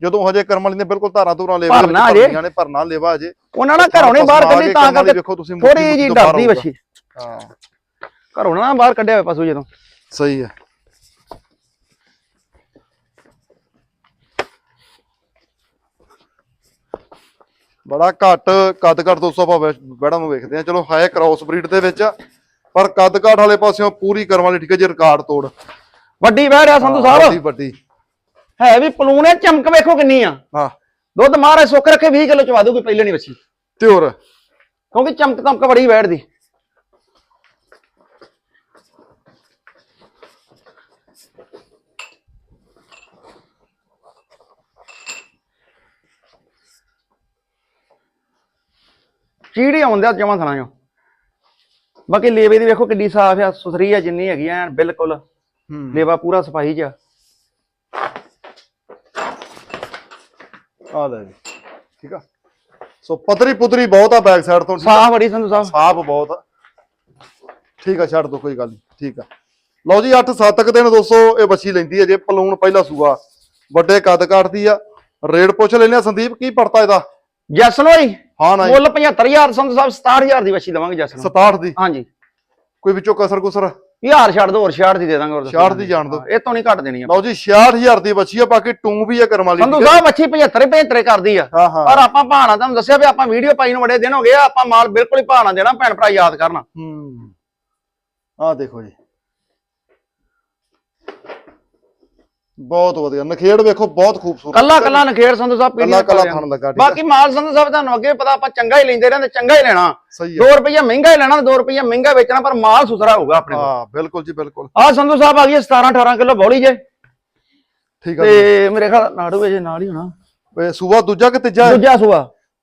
ਜਦੋਂ ਹਜੇ ਕਰਮ ਵਾਲੀ ਨੇ ਬਿਲਕੁਲ ਧਾਰਾਂ ਧੂਰਾਂ ਲੇਵਾ ਭਰਨਾ ਹਜੇ। ਨੇ ਭਰਨਾ ਲੇਵਾ ਹਜੇ। ਉਹਨਾਂ ਨਾਲ ਘਰੋਂ ਨਹੀਂ ਬਾਹਰ ਕੱਢੀ ਤਾਂ ਕਰਕੇ ਥੋੜੀ ਜੀ ਡਰਦੀ। ਵੱਛੀ। ਹਾਂ। ਘਰੋਂ ਨਾ ਬਾਹਰ ਕੱਢਿਆ ਹੋਇਆ ਪਸ਼ੂ ਜਦੋਂ। ਸਹੀ ਹੈ। ਬੜਾ ਘੱਟ ਕੱਦ ਘੱਟ 200 ਆਪਾਂ ਬੈੜਾ ਨੂੰ ਵੇਖਦੇ ਆ ਚਲੋ ਹੈ ਕ੍ਰਾਸ ਬਰੀਡ ਦੇ ਵਿੱਚ ਪਰ ਕੱਦ ਘੱਟ ਵਾਲੇ ਪਾਸਿਓਂ ਪੂਰੀ ਵਾਲੀ ਠੀਕ ਹੈ ਜੀ ਰਿਕਾਰਡ ਤੋੜ। ਵੱਡੀ ਵਹਿ ਰਿਹਾ ਸੰਧੂ ਵੱਡੀ ਸਾਹਿਬ। ਵੱਡੀ ਹੈ ਵੀ ਪਲੂਣ ਹੈ ਚਮਕ ਵੇਖੋ ਕਿੰਨੀ ਆ। ਹਾਂ। ਦੁੱਧ ਮਹਾਰਾਜ ਸੁੱਕ ਰੱਖੇ 20 ਕਿਲੋ ਚਵਾ ਦੂਗੀ ਪਹਿਲੇ ਨਹੀਂ ਵੱਛੀ। ਤੇ ਹੋਰ? ਕਿਉਂਕਿ ਚਮਕ ਤਮਕ ਬੜੀ ਬੈਠਦੀ ਚੀੜੀ ਆਉਂਦਾ ਜਮਾ ਥਣਾ ਜੋ ਬਾਕੀ ਲੇਵੇ ਦੀ ਵੇਖੋ ਕਿੱਡੀ ਸਾਫ਼ ਆ ਸੁਥਰੀ ਆ ਜਿੰਨੀ ਹੈਗੀ ਐ ਬਿਲਕੁਲ। ਲੇਵਾ ਪੂਰਾ ਸਫ਼ਾਈ ਚ ਆ। ਲੈ ਜੀ ਠੀਕ ਆ। ਸੋ ਪਤਰੀ ਪੁਤਰੀ ਬਹੁਤ ਆ ਬੈਕ ਸਾਈਡ ਤੋਂ ਸਾਫ਼ ਬੜੀ ਸੰਧੂ ਸਾਹਿਬ। ਸਾਫ਼ ਬਹੁਤ ਆ। ਠੀਕ ਆ ਛੱਡ ਦੋ ਕੋਈ ਗੱਲ ਨਹੀਂ ਠੀਕ ਆ। ਲਓ ਜੀ 8-7 ਤੱਕ ਦਿਨ ਦੋਸਤੋ ਇਹ ਬੱਚੀ ਲੈਂਦੀ ਹੈ ਜੇ ਪਲੂਣ ਪਹਿਲਾ ਸੂਆ। ਵੱਡੇ ਕੱਦ ਕਾਟਦੀ ਆ। ਰੇਟ ਪੁੱਛ ਲੈਨੇ ਆ ਸੰਦੀਪ ਕੀ ਪੜਤਾ ਇਹਦਾ? ਜੈਸਨ ਹੋਈ ਹਾਂ ਨਾ ਮੁੱਲ 75000 ਸੰਧੂ ਸਾਹਿਬ 67000 ਦੀ ਵੱਛੀ ਦਵਾਂਗੇ ਜੈਸਨ। 67 ਦੀ? ਹਾਂਜੀ। ਕੋਈ ਵਿੱਚੋਂ ਕਸਰ ਕੁਸਰ ਯਾਰ ਛੱਡ ਦੋ ਹੋਰ 66 ਦੀ ਦੇ ਦਾਂਗੇ ਹੋਰ ਦੱਸੋ। 66 ਦੀ ਜਾਣ ਦਿਓ। ਇਹ ਤੋਂ ਨਹੀਂ ਘੱਟ ਦੇਣੀ ਲਓ ਜੀ 66000 ਦੀ ਬੱਚੀ ਆ ਬਾਕੀ ਟੂੰ ਵੀ ਆ ਕਰਮ ਵਾਲੀ ਸੰਧੂ? ਸਾਹਿਬ ਵੱਛੀ 75 75 ਕਰਦੀ ਆ ਪਰ ਆਪਾਂ ਭਾਣਾ ਤੁਹਾਨੂੰ ਦੱਸਿਆ ਵੀ ਆਪਾਂ ਵੀਡੀਓ ਪਾਈ ਨੂੰ ਬੜੇ ਦਿਨ ਹੋ ਗਏ ਆ ਆਪਾਂ ਮਾਲ ਬਿਲਕੁਲ ਹੀ ਭਾਣਾ ਦੇਣਾ ਭੈਣ ਭਰਾ ਯਾਦ ਕਰਨਾ ਹੂੰ ਆ ਦੇਖੋ ਜੀ ਬਹੁਤ ਵਧੀਆ। ਨਖੇੜ ਵੇਖੋ ਬਹੁਤ ਖੂਬਸੂਰਤ। ਕੱਲਾ ਕੱਲਾ ਨਖੇੜ ਸੰਧੂ ਸਾਹਿਬ ਕੱਲਾ ਪੀੜੀ ਕੱਲਾ ਥਣ ਲੱਗਾ ਠੀਕ? ਬਾਕੀ ਮਾਲ ਸੰਧੂ ਸਾਹਿਬ ਤੁਹਾਨੂੰ ਅੱਗੇ ਪਤਾ ਆਪਾਂ ਚੰਗਾ ਹੀ ਲੈਂਦੇ ਰਹਿੰਦੇ ਚੰਗਾ ਹੀ ਲੈਣਾ। ਸਹੀ ਆ 2 ਰੁਪਈਆ ਮਹਿੰਗਾ ਹੀ ਲੈਣਾ 2 ਰੁਪਈਆ ਮਹਿੰਗਾ ਵੇਚਣਾ ਪਰ ਮਾਲ ਸੁਥਰਾ ਹੋਊਗਾ ਆਪਣੇ ਕੋਲ। ਹਾਂ ਬਿਲਕੁਲ ਜੀ ਬਿਲਕੁਲ। ਆ ਸੰਧੂ ਸਾਹਿਬ ਆ ਗਈ 17 18 ਕਿਲੋ ਬੌਲੀ ਜੇ। ਠੀਕ ਆ ਜੀ। ਤੇ ਮੇਰੇ ਖਿਆਲ ਨਾੜੂ ਜੇ ਨਾਲ ਹੀ ਹੋਣਾ। ਸੂਆ ਦੂਜਾ ਕਿ ਤੀਜਾ? ਦੂਜਾ ਸੂਆ।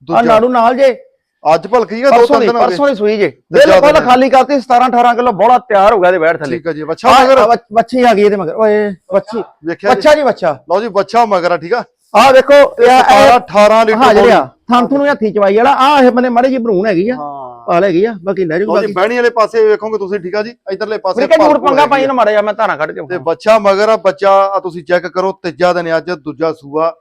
ਆ ਨਾੜੂ ਨਾਲ ਜੇ। ਅੱਜ ਭਲਕੀ ਆ ਦੋ ਤਿੰਨ ਦਿਨ ਹੋ ਗਏ। ਪਰਸੋਂ ਦੀ ਸੂਈ ਜੇ। ਬਿਲਕੁਲ। ਖਾਲੀ ਕਰਤੀ 17 18 ਕਿਲੋ ਬੋਲਾ ਤਿਆਰ ਹੋ ਗਿਆ ਤੇ ਬੈਠ ਥੱਲੇ। ਠੀਕ ਆ ਜੀ ਬੱਚਾ ਮਗਰ। ਵੱਛੀ ਆ ਗਈ ਇਹਦੇ ਮਗਰ। ਓਏ ਵੱਛੀ ਵੇਖਿਆ ਬੱਚਾ ਜੀ ਬੱਚਾ। ਲਓ ਜੀ ਬੱਚਾ ਮਗਰ ਆ ਠੀਕ ਆ? ਆ ਵੇਖੋ ਇਹ 17 18 ਲੀਟਰ ਹਾਂ। ਜਿਹੜਿਆ ਥਾਂ ਨੂੰ ਹੱਥੀ ਚਵਾਈ ਵਾਲਾ। ਆ ਇਹ ਬੰਨੇ ਮਾੜੀ ਜੀ ਭਰੂਣ ਹੈਗੀ ਆ। ਹਾਂ। ਪਾਲ ਹੈਗੀ ਆ ਬਾਕੀ ਲੈ ਜੀ ਬਹਿਣੀ ਵਾਲੇ ਪਾਸੇ ਵੇਖੋਗੇ ਤੁਸੀਂ ਠੀਕ ਆ ਜੀ? ਇਧਰਲੇ ਪਾਸੇ ਮੇਰੇ ਕੋਲ ਪੰਗਾ ਪਾਈ। ਨੂੰ ਮਾੜਾ ਜਾ ਮੈਂ ਧਾਰਾਂ ਕੱਢ ਕੇ ਤੇ। ਬੱਚਾ ਮਗਰ ਆ ਬੱਚਾ ਆ ਤੁਸੀਂ ਚੈੱਕ ਕਰੋ ਤੀਜਾ ਦਿਨ ਅੱਜ ਦੂਜਾ ਸੂਆ।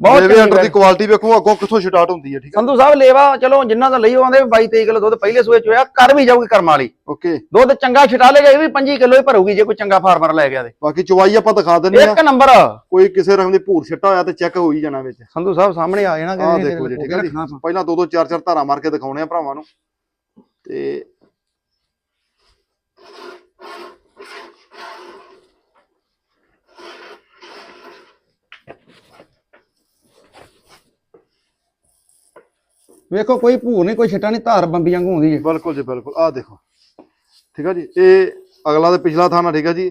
ਬਹੁਤ ਲੇਵੇ ਅੰਡਰ ਦੀ। ਕੁਆਲਿਟੀ ਵੇਖੋ ਅੱਗੋਂ ਕਿੱਥੋਂ ਸਟਾਰਟ ਹੁੰਦੀ ਹੈ ਠੀਕ ਆ? ਸੰਧੂ ਸਾਹਿਬ ਲੇਵਾ ਚਲੋ ਜਿੰਨਾ ਦਾ ਲਈ ਆਉਂਦੇ 22 23 ਕਿਲੋ ਦੁੱਧ ਪਹਿਲੇ ਸੂਏ ਚ ਹੋਇਆ ਕਰ ਵੀ ਜਾਊਗੀ ਕਰਮ ਵਾਲੀ। ਓਕੇ ਦੁੱਧ ਚੰਗਾ ਛਟਾ ਲੇਗਾ ਇਹ ਵੀ 25 ਕਿਲੋ ਹੀ ਭਰੂਗੀ ਜੇ ਕੋਈ ਚੰਗਾ ਫਾਰਮਰ ਲੈ ਗਿਆ ਤੇ। ਬਾਕੀ ਚਵਾਈ ਆਪਾਂ ਦਿਖਾ ਦਿੰਦੇ ਆ ਇੱਕ ਨੰਬਰ। ਕੋਈ ਕਿਸੇ ਰਕਮ ਦੀ ਭੂਰ ਛਿੱਟਾ ਹੋਇਆ ਤੇ ਚੈੱਕ ਹੋ ਹੀ ਜਾਣਾ ਵਿੱਚ। ਸੰਧੂ ਸਾਹਿਬ ਸਾਹਮਣੇ ਆ ਜਾਣਾ ਕਿਸੇ ਦੇਖੋ ਜੀ ਠੀਕ ਆ ਜੀ। ਪਹਿਲਾਂ ਦੋ ਦੋ ਚਾਰ ਚਾਰ ਧਾਰਾਂ ਮਾਰ ਕੇ ਦਿਖਾਉਣੇ ਆ ਭਰਾਵਾਂ ਨੂੰ। ਤੇ ਵੇਖੋ ਕੋਈ ਭੂਰ ਨਹੀਂ ਕੋਈ ਛਟਾ ਨਹੀਂ ਧਾਰ ਬੰਬੀ ਵਾਂਗੂ ਆਉਂਦੀ ਹੈ। ਬਿਲਕੁਲ ਜੀ ਬਿਲਕੁਲ। ਆਹ ਦੇਖੋ। ਠੀਕ ਆ ਜੀ ਇਹ ਅਗਲਾ ਤੇ ਪਿਛਲਾ ਥਾਣਾ ਠੀਕ ਆ ਜੀ।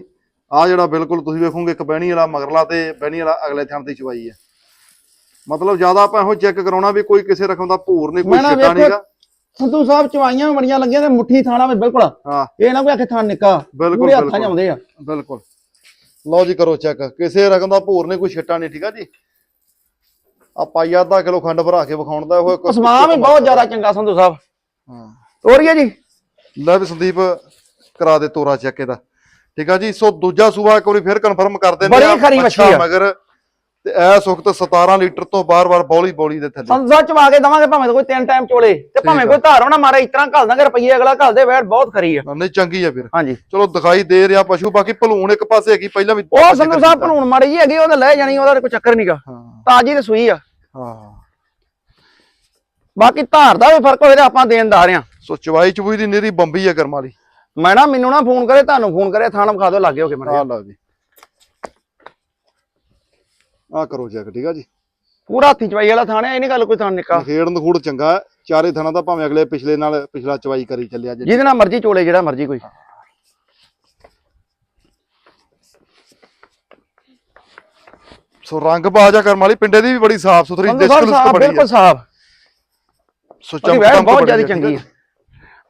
ਆ ਜਿਹੜਾ ਬਿਲਕੁਲ ਤੁਸੀਂ ਵੇਖੋਗੇ ਇੱਕ ਬਹਿਣੀ ਵਾਲਾ ਮਗਰਲਾ ਤੇ ਬਹਿਣੀ ਵਾਲਾ ਅਗਲੇ ਥਾਂ ਦੀ ਚਵਾਈ ਹੈ। ਮਤਲਬ ਜ਼ਿਆਦਾ ਆਪਾਂ ਇਹੋ ਚੈੱਕ ਕਰਾਉਣਾ ਵੀ ਕੋਈ ਕਿਸੇ ਰਕਮ ਦਾ ਭੂਰ ਨਹੀਂ ਕੋਈ ਛਿੱਟਾ ਨਹੀਂਗਾ। ਸੰਧੂ ਸਾਹਿਬ ਚਵਾਈਆਂ ਬੜੀਆਂ ਲੱਗੀਆਂ ਤੇ ਮੁੱਠੀ ਥਾਣਾ ਵਿੱਚ ਬਿਲਕੁਲ। ਹਾਂ। ਇਹ ਨਾ ਕੋਈ ਆਖੇ ਥਾਣ ਨਿੱਕਾ ਬਿਲਕੁਲ ਹੱਥਾਂ ਆ। ਬਿਲਕੁਲ। ਲਓ ਜੀ ਕਰੋ ਚੈੱਕ। ਕਿਸੇ ਰਕਮ ਦਾ ਭੂਰ ਨਹੀਂ ਕੋਈ ਛਿੱਟਾ ਨਹੀਂ ਠੀਕ ਆ ਜੀ। ਆ ਪਾਈਆ ਅੱਧਾ ਕਿਲੋ ਖੰਡ ਭਰਾ ਕੇ ਵਿਖਾਉਣ ਦਾ ਉਹ ਇੱਕ- ਸਮਾਨ ਵੀ ਬਹੁਤ ਜ਼ਿਆਦਾ ਚੰਗਾ ਸੰਧੂ ਸਾਹਿਬ। ਹਾਂ। ਤੋਰੀਏ ਜੀ। ਲੈ ਵੀ ਸੰਦੀਪ ਕਰਾ ਦੇ ਤੋਰਾ ਚੈੱਕ ਇਹਦਾ। ਠੀਕ ਆ ਜੀ ਸੋ ਦੂਜਾ ਸੂਆ ਇੱਕ ਵਾਰੀ ਫਿਰ ਕਨਫਰਮ ਕਰ ਦਿੰਦੇ ਬੜੀ ਖਰੀ ਵੱਛੀ ਆ। ਮਗਰ। ਤੇ ਐਸ ਵਕਤ 17 ਲੀਟਰ ਤੋਂ ਬਾਰ-ਬਾਰ ਬੌਲੀ ਬੌਲੀ ਦੇ ਥੱਲੇ। ਸਾਹਿਬ ਚਵਾ ਕੇ ਦਵਾਂਗੇ ਭਾਵੇਂ ਕੋਈ ਤਿੰਨ ਟਾਈਮ ਚੋਲੇ ਤੇ ਭਾਵੇਂ। ਕੋਈ ਧਾਰੋ ਨਾ ਮਾਰੇ ਇਸ ਤਰ੍ਹਾਂ ਘੱਲ ਦਾਂਗੇ ਰੁਪਈਏ ਅਗਲਾ ਘੱਲ ਦੇ ਵੈਟ ਬਹੁਤ ਖਰੀ ਆ। ਨਹੀਂ ਚੰਗੀ ਆ ਵੀਰ ਹਾਂਜੀ। ਚਲੋ ਦਿਖਾਈ ਦੇ ਰਿਹਾ ਪਸ਼ੂ ਬਾਕੀ ਭਲੂਣ ਇੱਕ ਪਾਸੇ ਹੈਗੀ ਪਹਿਲਾਂ ਵੀ ਉਹ ਸੰਧੂ ਸਾਹਿਬ ਭਨੂਣ ਮਾੜੀ ਜੀ ਹੈਗੀ ਉਹਦੇ ਲੈ ਜਾਣੀ ਉਹਦਾ ਕੋਈ ਚੱਕਰ ਨਹੀਂਗਾ ਤਾਜੀ ਤੇ ਸੂਈ ਆ। ਹਾਂ। ਬਾਕੀ ਧਾਰ ਦਾ ਵੀ ਫ਼ਰਕ ਹੋਏ ਤੇ ਆਪਾਂ ਦੇਣਦਾਰ ਆ ਸੋ ਚਵਾਈ ਚਬੂਈ ਦੀ ਨਿਰੀ ਬੰਬੀ ਆ ਕਰਮ ਵਾਲੀ। ਮੈਂ ਨਾ ਮੈਨੂੰ ਨਾ ਫੋਨ ਕਰੇ ਤੁਹਾਨੂੰ ਫੋਨ ਕਰੇ ਥਾਣਾ ਵਿਖਾ ਦਿਓ ਲੱਗੇ ਹੋ ਕੇ ਆ ਲਓ ਜੀ। ਆ ਕਰੋ ਚੈੱਕ ਠੀਕ ਆ ਜੀ? ਪੂਰਾ ਹੱਥੀ ਚਵਾਈ ਵਾਲਾ ਥਾਣਾ ਇਹ ਨਹੀਂ ਗੱਲ ਕੋਈ ਥਾਣ ਨਿੱਕਾ। ਖੇੜ ਨਖੂੜ ਚੰਗਾ। ਚਾਰੇ ਥਣਾ ਦਾ ਭਾਵੇਂ ਅਗਲੇ ਪਿਛਲੇ ਨਾਲ ਪਿਛਲਾ ਚਵਾਈ ਕਰੀ ਚੱਲਿਆ ਜੀ। ਜਿਹਦੇ ਨਾਲ ਮਰਜ਼ੀ ਚੋਲੇ ਜਿਹੜਾ ਮਰਜ਼ੀ ਕੋਈ। ਸੋ ਰੰਗ ਬਾਜਾ ਕਰਮ ਵਾਲੀ ਪਿੰਡੇ ਦੀ ਵੀ ਬੜੀ ਸਾਫ਼ ਸੁਥਰੀ ਸਾਫ਼ ਬੜੀ ਬਿਲਕੁਲ ਸਾਫ਼। ਸੋ ਚਮਕ ਬਹੁਤ ਜ਼ਿਆਦਾ ਚੰਗੀ ਆ ਆ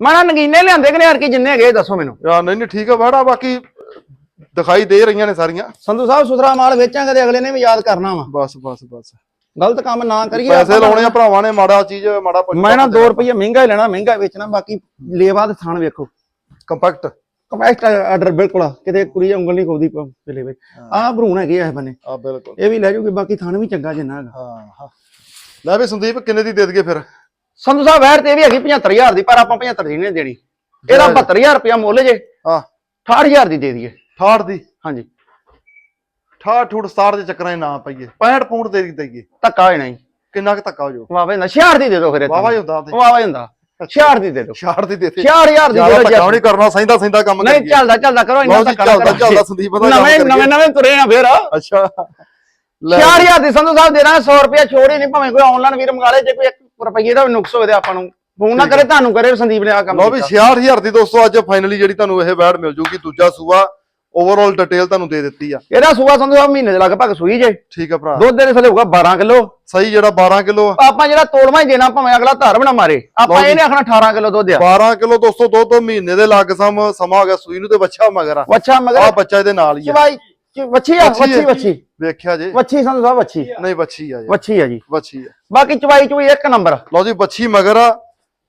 ਮੈਂ ਨਾ ਨਗੀਨੇ ਲਿਆਂਦੇ ਕਿ ਯਾਰ ਕੀ ਜਿੰਨੇ ਹੈਗੇ ਦੱਸੋ ਮੈਨੂੰ। ਯਾਰ ਨਹੀਂ ਨਹੀਂ ਠੀਕ ਆ ਬੜਾ ਬਾਕੀ ਦਿਖਾਈ ਦੇ ਰਹੀਆਂ ਨੇ ਸਾਰੀਆਂ। ਸੰਧੂ ਸਾਹਿਬ ਸੁਥਰਾ ਮਾਲ ਵੇਚਾਂਗੇ ਤੇ ਅਗਲੇ ਨੇ ਵੀ ਯਾਦ ਕਰਨਾ ਵਾ। ਬਸ ਬਸ ਬਸ। ਗਲਤ ਕੰਮ ਨਾ ਕਰੀਏ ਪੈਸੇ ਲਾਉਣੇ ਆ ਭਰਾਵਾਂ ਨੇ ਮਾੜਾ ਚੀਜ਼ ਮਾੜਾ ਮੈਂ ਨਾ 2 ਰੁਪਏ ਮਹਿੰਗਾ ਹੀ ਲੈਣਾ ਮਹਿੰਗਾ ਹੀ ਵੇਚਣਾ ਬਾਕੀ ਲੇਵਾ ਤੇ ਥਾਣ ਵੇਖੋ। ਕੰਪੈਕਟ। ਕੰਪੈਕਟ ਆਰਡਰ ਬਿਲਕੁਲ ਆ, ਕਿਤੇ ਕੁੜੀ ਉਂਗਲ ਨਹੀਂ ਖੋਦੀ ਪਿਲੇ ਵਿੱਚ ਆਹ ਭਰੂਣ ਹੈਗੇ ਆ ਬੰਨੇ। ਆ ਬਿਲਕੁਲ। ਇਹ ਵੀ ਲੈ ਜੂਗੇ ਬਾਕੀ ਥਾਣ ਵੀ ਚੰਗਾ ਜਿੰਨਾ ਹੈਗਾ। ਹਾਂ ਹਾਂ। ਲੈ ਵੀ ਸੰਦੀਪ ਕਿੰਨੇ ਦੀ ਦੇ ਦਈਏ ਫਿਰ? ਸੰਧੂ ਸਾਹਿਬ ਵੈਰ ਤੇ ਇਹ ਵੀ ਹੈਗੀ 75000 ਦੀ ਪਰ ਆਪਾਂ 75 ਦੀ ਨਹੀਂ ਦੇਣੀ। ਇਹਦਾ 72000 ਰੁਪਇਆ ਮੁੱਲ ਜੇ। ਹਾਂ। 68000 ਦੀ ਦੇ ਦਈਏ। 68 ਦੀ? ਹਾਂਜੀ। 68 ਠੂੜ 67 ਦੇ ਚੱਕਰਾਂ 'ਚ ਨਾ ਪਈਏ। 65 ਪੌਂਡ ਦੇ ਦੇਈਏ। ਧੱਕਾ ਹੋਣਾ ਹੀ ਕਿੰਨਾ ਕੁ ਧੱਕਾ ਹੋ ਜਾਊ? ਵਾਵਾ ਹੁੰਦਾ 66 ਦੀ ਦੇ ਦਿਓ ਫਿਰ ਵਾਵਾ ਹੀ ਹੁੰਦਾ ਵਾਵਾ ਹੀ ਹੁੰਦਾ। 66 ਦੀ ਦੇ ਦਿਓ। 66 ਦੀ ਦੇ ਦੇ 66000 ਦੀ ਦੇ ਦਿਓ ਨਹੀਂ ਕਰਨਾ ਸੈਂਦਾ ਸੈਂਦਾ ਕੰਮ ਨਹੀਂ ਚੱਲਦਾ ਚੱਲਦਾ ਕਰੋ ਇੰਨਾ ਨਾ ਚੱਲਦਾ। ਚੱਲਦਾ ਸੰਦੀਪ ਦਾ ਨਵੇਂ। ਨਵੇਂ ਨਵੇਂ ਤੁਰੇ ਆ ਫੇਰ। ਅੱਛਾ। ਲੈ। 6000 ਦੀ ਸੰਧੂ ਸਾਹਿਬ ਦੇ ਦਾਂਗੇ 100 ਰੁਪਇਆ ਛੋੜ ਹੀ ਨਹੀਂ ਭਾਵੇਂ ਕੋਈ ਆਨਲਾਈਨ ਵੀਰ ਮੰਗਾ ਲੇ ਜੇ ਕੋਈ 1 ਰੁਪਏ ਦਾ ਨੁਕਸ ਹੋਵੇ ਤੇ ਆਪਾਂ ਨੂੰ। ਫੋਨ ਨਾ ਕਰੇ ਤੁਹਾਨੂੰ ਕਰੇ ਸੰਦੀਪ ਨੇ ਆ ਕੰਮ ਲਓ ਵੀ ਕੀਤਾ। 66000 ਦੀ ਦੋਸਤੋ ਅੱਜ ਫਾਈਨਲੀ ਜਿਹੜੀ ਤੁਹਾਨੂੰ ਇਹ ਬੈਡ ਮਿਲ ਜੂਗੀ ਦੂਜਾ ਸੂਆ। ਓਵਰਆਲ ਡਿਟੇਲ ਤੁਹਾਨੂੰ ਦੇ ਦਿੱਤੀ ਆ। ਇਹਦਾ ਸੂਆ ਸਾਹਿਬ ਮਹੀਨੇ ਦੇ ਲਗਭਗ ਸੂਈ ਜੇ। ਠੀਕ ਆ ਭਰਾ। ਦੁੱਧ ਦੇ ਥਲੇ ਹੋਊਗਾ 12 ਕਿਲੋ। ਸਹੀ ਜਿਹੜਾ 12 ਕਿਲੋ ਆਪਾਂ ਜਿਹੜਾ ਤੋਲਵਾ ਹੀ ਦੇਣਾ ਭਾਵੇਂ ਅਗਲਾ ਧਾਰ ਬਣਾ ਮਾਰੇ। ਆਪਾਂ ਲਓ ਜੀ। ਇਹ ਨਹੀਂ ਆਖਣਾ 18 ਕਿਲੋ ਦੁੱਧ ਆ। 12 ਕਿਲੋ ਦੋਸਤੋ ਦੋ ਦੋ ਮਹੀਨੇ ਦੇ ਲੱਗ ਸਮ ਸਮਾਂ ਹੋ ਗਿਆ ਸੂਈ ਨੂੰ ਤੇ ਬੱਚਾ ਮਗਰ ਆ। ਵੱਛਾ ਆ ਮਗਰ ਬੱਚਾ ਇਹਦੇ ਨਾਲ ਹੀ ਆ। ਚਵਾਈ ਵੱਛੀ ਆ ਵੱਛੀ। ਵੱਛੀ ਵੱਛੀ। ਵੇਖਿਆ ਜੇ। ਵੱਛੀ ਸੰਧੂ ਸਾਹਿਬ ਵੱਛੀ। ਨਹੀਂ ਬੱਚੀ ਆ ਜੀ। ਵੱਛੀ ਆ ਜੀ। ਬੱਚੀ ਆ। ਬਾਕੀ ਚਵਾਈ ਚੁਈ ਇੱਕ ਨੰਬਰ। ਲਓ ਜੀ ਬੱਚੀ ਮਗਰ ਆ।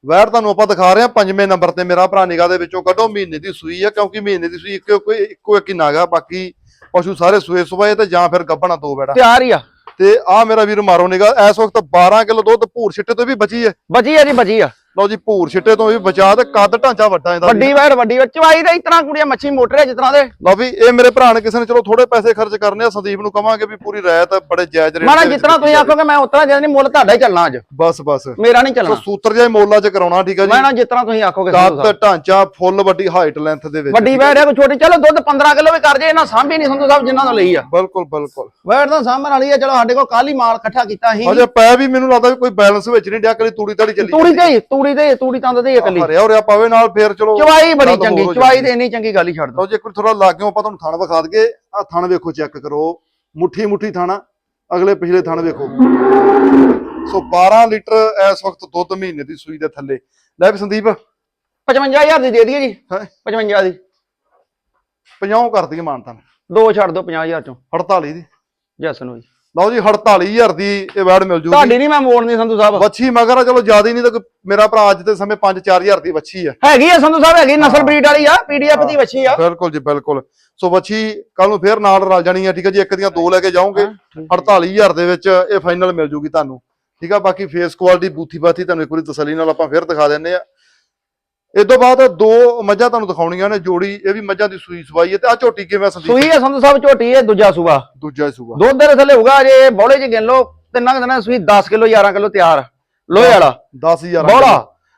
ਵੈਰ ਤੁਹਾਨੂੰ ਆਪਾਂ ਦਿਖਾ ਰਹੇ ਹਾਂ ਪੰਜਵੇਂ ਨੰਬਰ ਤੇ ਮੇਰਾ ਭਰਾ ਨਿਗਾਹ ਦੇ ਵਿੱਚੋਂ ਕੱਢੋ ਮਹੀਨੇ ਦੀ ਸੂਈ ਆ ਕਿਉਂਕਿ ਮਹੀਨੇ ਦੀ ਸੂਈ ਇੱਕੋ ਕੋਈ ਇੱਕੋ ਇੱਕ ਹੀ ਨਾਗਾ ਬਾਕੀ ਪਸ਼ੂ ਸਾਰੇ ਸੂਏ ਸੁਬਾਏ ਤੇ ਜਾਂ ਫਿਰ ਗੱਭਣਾ ਦੋ ਬੈੜਾ। ਤਿਆਰ ਹੀ ਆ। ਤੇ ਆ ਮੇਰਾ ਵੀਰ ਮਾਰੋ ਨਿਗਾਹ ਇਸ ਵਕਤ 12 ਕਿਲੋ ਦੁੱਧ ਭੂਰ ਛਿੱਟੇ ਤੋਂ ਵੀ ਬਚੀ ਹੈ। ਬਚੀ ਆ ਜੀ ਬਚੀ ਆ। ਲਓ ਜੀ ਭੂਰ ਛਿੱਟੇ ਤੋਂ ਵੀ ਬਚਾ ਤੇ ਕੱਦ ਢਾਂਚਾ ਵੱਡਾ ਇਹਦਾ। ਵੱਡੀ ਵੈੜ ਵੱਡੀ ਵੈੜ। ਚਵਾਈ ਦਾ ਇਤਨਾ ਕੁੜੀਆਂ ਮੱਛੀ ਮੋਟਰ ਹੈ ਜਿਤਨਾ ਦੇ। ਲਓ ਵੀ ਇਹ ਮੇਰੇ ਭਰਾ ਨੇ ਕਿਸੇ ਨੇ ਚਲੋ ਥੋੜੇ ਪੈਸੇ ਖਰਚ ਕਰਨੇ ਆ ਸੰਦੀਪ ਨੂੰ ਕਵਾਂਗੇ ਵੀ ਪੂਰੀ ਰਾਇਤ ਬੜੇ ਜਾਇਜ਼ ਰੇਟ ਮਾਣਾ ਜਿਤਨਾ ਤੁਸੀਂ ਆਖੋਗੇ ਮੈਂ ਉਤਨਾ ਜਦ ਨਹੀਂ ਮੁੱਲ ਤੁਹਾਡਾ ਹੀ ਚੱਲਣਾ ਅੱਜ। ਬਸ ਬਸ। ਮੇਰਾ ਨਹੀਂ ਚੱਲਣਾ। ਸੂਤਰ ਜਿਹਾ ਮੋਲਾ ਚ ਕਰਾਉਣਾ ਠੀਕ ਆ ਜੀ? ਮੈਂ ਨਾ ਜਿਤਨਾ ਤੁਸੀਂ ਆਖੋਗੇ ਕੱਦ। ਢਾਂਚਾ ਫੁੱਲ ਵੱਡੀ ਹਾਈਟ ਲੈਂਥ ਦੇ ਵਿੱਚ ਵੱਡੀ ਵੈੜ ਹੈ ਕੋਈ ਛੋਟੀ। ਚਲੋ ਦੁੱਧ 15 ਕਿਲੋ ਵੀ ਕਰ ਜੇ ਇਹਨਾਂ ਸਾਂਭੀ ਨਹੀਂ ਸੰਧੂ ਸਾਹਿਬ ਜਿਨ੍ਹਾਂ ਤੋਂ ਲਈ ਆ। ਬਿਲਕੁਲ ਬਿਲਕੁਲ। ਵੈੜ ਤਾਂ ਸਾਂਭਣ ਵਾਲੀ ਆ ਚਲੋ ਸਾਡੇ ਕੋਲ ਕੱਲ ਮਾਲ ਇਕੱਠਾ ਕੀਤਾ ਸੀ। ਅਜੇ ਪੈ ਵੀ ਮੈਨੂੰ ਲੱਗਦਾ ਵੀ ਕੋਈ ਬੈਲੈਂਸ ਵਿੱਚ ਨਹੀਂ ਡਿਆ ਕਲੀ ਤੂੜੀ ਤਾੜੀ ਚੱਲੀ ਤੂੜੀ ਤੇ ਤੂੜੀ ਹੀ, ਤੂੜੀ ਤੰਦ ਤੇ ਹੀ ਇਕੱਲੀ। ਹਰਿਆ ਹੋਰਿਆ ਪਾਵੇ ਨਾਲ ਫੇਰ ਚਲੋ ਚਵਾਈ ਬੜੀ ਚੰਗੀ ਚਵਾਈ ਤੇ ਇੰਨੀ ਚੰਗੀ ਗੱਲ ਹੀ ਛੱਡ ਦੋ। ਜੇ ਕੋਈ ਥੋੜਾ ਲੱਗਿਓ ਆਪਾਂ ਤੁਹਾਨੂੰ ਥਣ ਵਿਖਾ ਦਈਏ। ਆ ਥਣ ਵੇਖੋ ਚੈੱਕ ਕਰੋ। ਮੁੱਠੀ ਮੁੱਠੀ ਥਾਣਾ ਅਗਲੇ ਪਿਛਲੇ ਥਣ ਵੇਖੋ। ਸੋ 12 ਲੀਟਰ ਇਸ ਵਕਤ ਦੁੱਧ ਮਹੀਨੇ ਦੀ ਸੂਈ ਦੇ ਥੱਲੇ। ਲੈ ਵੀ ਸੰਦੀਪ। 55000 ਦੀ ਦੇ ਦਈਏ ਜੀ। ਹੈਂ? 55 ਦੀ। 50 ਕਰ ਦਈਏ ਮਾਨਤਾਂ ਦੋ ਛੱਡ ਦਿਓ 50000 ਚੋਂ। 48 ਦੀ। ਜੱਸ ਨੂੰ ਜੀ। ਲਓ ਜੀ 48000 ਦੀ ਇਹ ਵੈੜ ਮਿਲ ਜੂਗੀ। ਤੁਹਾਡੀ ਨਹੀਂ ਮੈਂ ਮੋੜਨੀ ਸੰਧੂ ਸਾਹਿਬ। ਵੱਛੀ ਮਗਰ ਆ ਚਲੋ ਜ਼ਿਆਦਾ ਨਹੀਂ ਤਾਂ ਮੇਰਾ ਭਰਾ ਅੱਜ ਦੇ ਸਮੇਂ 5-4000 ਦੀ ਵੱਛੀ ਆ ਹੈਗੀ ਆ ਸੰਧੂ ਸਾਹਿਬ ਹੈਗੀ ਨਸਲ ਬਰੀਡ ਵਾਲੀ ਆ ਪੀਡੀਐਫ ਦੀ ਵੱਛੀ ਆ। ਬਿਲਕੁਲ ਜੀ ਬਿਲਕੁਲ। ਸੋ ਵੱਛੀ ਕੱਲ ਨੂੰ ਫੇਰ ਨਾਲ ਰਲ ਜਾਣੀ ਆ ਠੀਕ ਹੈ ਜੀ? ਇੱਕ ਦੀਆਂ ਦੋ ਲੈ ਕੇ ਜਾਓਗੇ। 48000 ਦੇ ਵਿੱਚ ਇਹ ਫਾਈਨਲ ਮਿਲ ਜੂਗੀ ਤੁਹਾਨੂੰ। ਠੀਕ ਆ ਬਾਕੀ ਫੇਸ ਕੁਆਲਿਟੀ ਬੂਥੀ ਬਾਥੀ ਤੁਹਾਨੂੰ ਇੱਕ ਵਾਰੀ ਤਸੱਲੀ ਨਾਲ ਆਪਾਂ ਫੇਰ ਦਿਖਾ ਦਿੰਨੇ ਆ। ਇਸ ਤੋਂ ਬਾਅਦ ਦੋ ਮੱਝਾਂ ਤੁਹਾਨੂੰ ਦਿਖਾਉਣੀਆਂ ਨੇ ਜੋੜੀ ਇਹ ਵੀ ਮੱਝਾਂ ਦੀ ਸੂਈ ਸਵਾਈ ਹੈ ਤੇ ਆ ਝੋਟੀ ਕਿਵੇਂ ਸੰਦੀਪ? ਸੂਈ ਹੈ ਸੰਧੂ ਸਾਹਿਬ ਝੋਟੀ ਹੈ ਦੂਜਾ ਸੂਆ। ਦੂਜਾ ਸੂਆ। ਦੁੱਧ ਦੇ ਥੱਲੇ ਹੋਊਗਾ ਜੇ ਬੌਲੇ ਚ ਗਿਣ ਲਓ ਤਿੰਨਾਂ ਕੁ ਦਿਨਾਂ ਸੂਈ 10 ਕਿਲੋ 11 ਕਿਲੋ ਤਿਆਰ ਲੋਹੇ ਵਾਲਾ। 10000 ਬੌਲਾ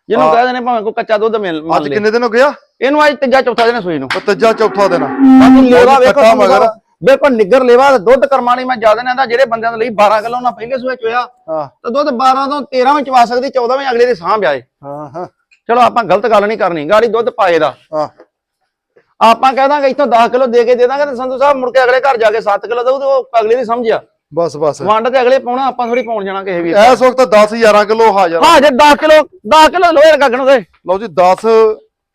ਜਿਹਨੂੰ। ਕਹਿੰਦੇ ਨੇ ਭਾਵੇਂ ਕੋਈ ਕੱਚਾ ਦੁੱਧ ਮਿਲ ਅੱਜ ਕਿੰਨੇ ਦਿਨ ਹੋ ਗਿਆ? ਇਹਨੂੰ ਅੱਜ ਤੀਜਾ ਚੌਥਾ ਦਿਨ ਸੂਈ ਨੂੰ। ਤੀਜਾ ਚੌਥਾ ਦਿਨ ਬਾਕੀ ਲੇਵਾ ਵੇਖੋ ਮਗਰ। ਬਿਲਕੁਲ ਨਿੱਗਰ ਲੇਵਾ ਦੁੱਧ ਕਰਮਾਣੀ ਮੈਂ ਜ਼ਿਆਦਾ ਨਹੀਂ ਆਂਦਾ ਜਿਹੜੇ ਬੰਦਿਆਂ ਦੇ ਲਈ 12 ਕਿਲੋ ਨਾ ਪਹਿਲੇ ਸੂਏ ਚੋਇਆ ਹਾਂ। ਤੇ ਦੁੱਧ 12 ਤੋਂ 13 ਵਿੱਚ ਚਵਾ ਸਕਦੀ 14 ਵਿੱਚ ਅਗਲੇ ਦੀ ਸਾਂਭ ਆਏ। ਹਾਂ ਹਾਂ। ਚਲੋ ਆਪਾਂ ਗਲਤ ਗੱਲ ਨਹੀਂ ਕਰਨੀ ਗਾੜੀ ਦੁੱਧ ਪਾਏ ਦਾ। ਹਾਂ। ਆਪਾਂ ਕਹਿ ਦਾਂਗੇ ਇੱਥੋਂ 10 ਕਿਲੋ ਦੇ ਕੇ ਦੇ ਦਾਂਗੇ ਤੇ ਸੰਧੂ ਸਾਹਿਬ ਮੁੜ ਕੇ ਅਗਲੇ ਘਰ ਜਾ ਕੇ 7 ਕਿਲੋ ਦਊ ਤੇ ਉਹ ਅਗਲੇ ਦੀ ਸਮਝਿਆ ਬਸ ਬਸ। ਵੰਡ ਤੇ ਅਗਲੇ ਪਾਉਣਾ ਆਪਾਂ ਥੋੜੀ ਪਾਉਣ ਜਾਣਾ ਕਿਸੇ ਵੀ ਇਸ ਵਕਤ 10 11 ਕਿਲੋ ਹਾਜ਼ਰ ਹਾਂ ਜੇ 10 ਕਿਲੋ 10 ਕਿਲੋ ਲੋਹੇ ਦਾ ਗਗਨ ਦੇ ਲਓ ਜੀ 10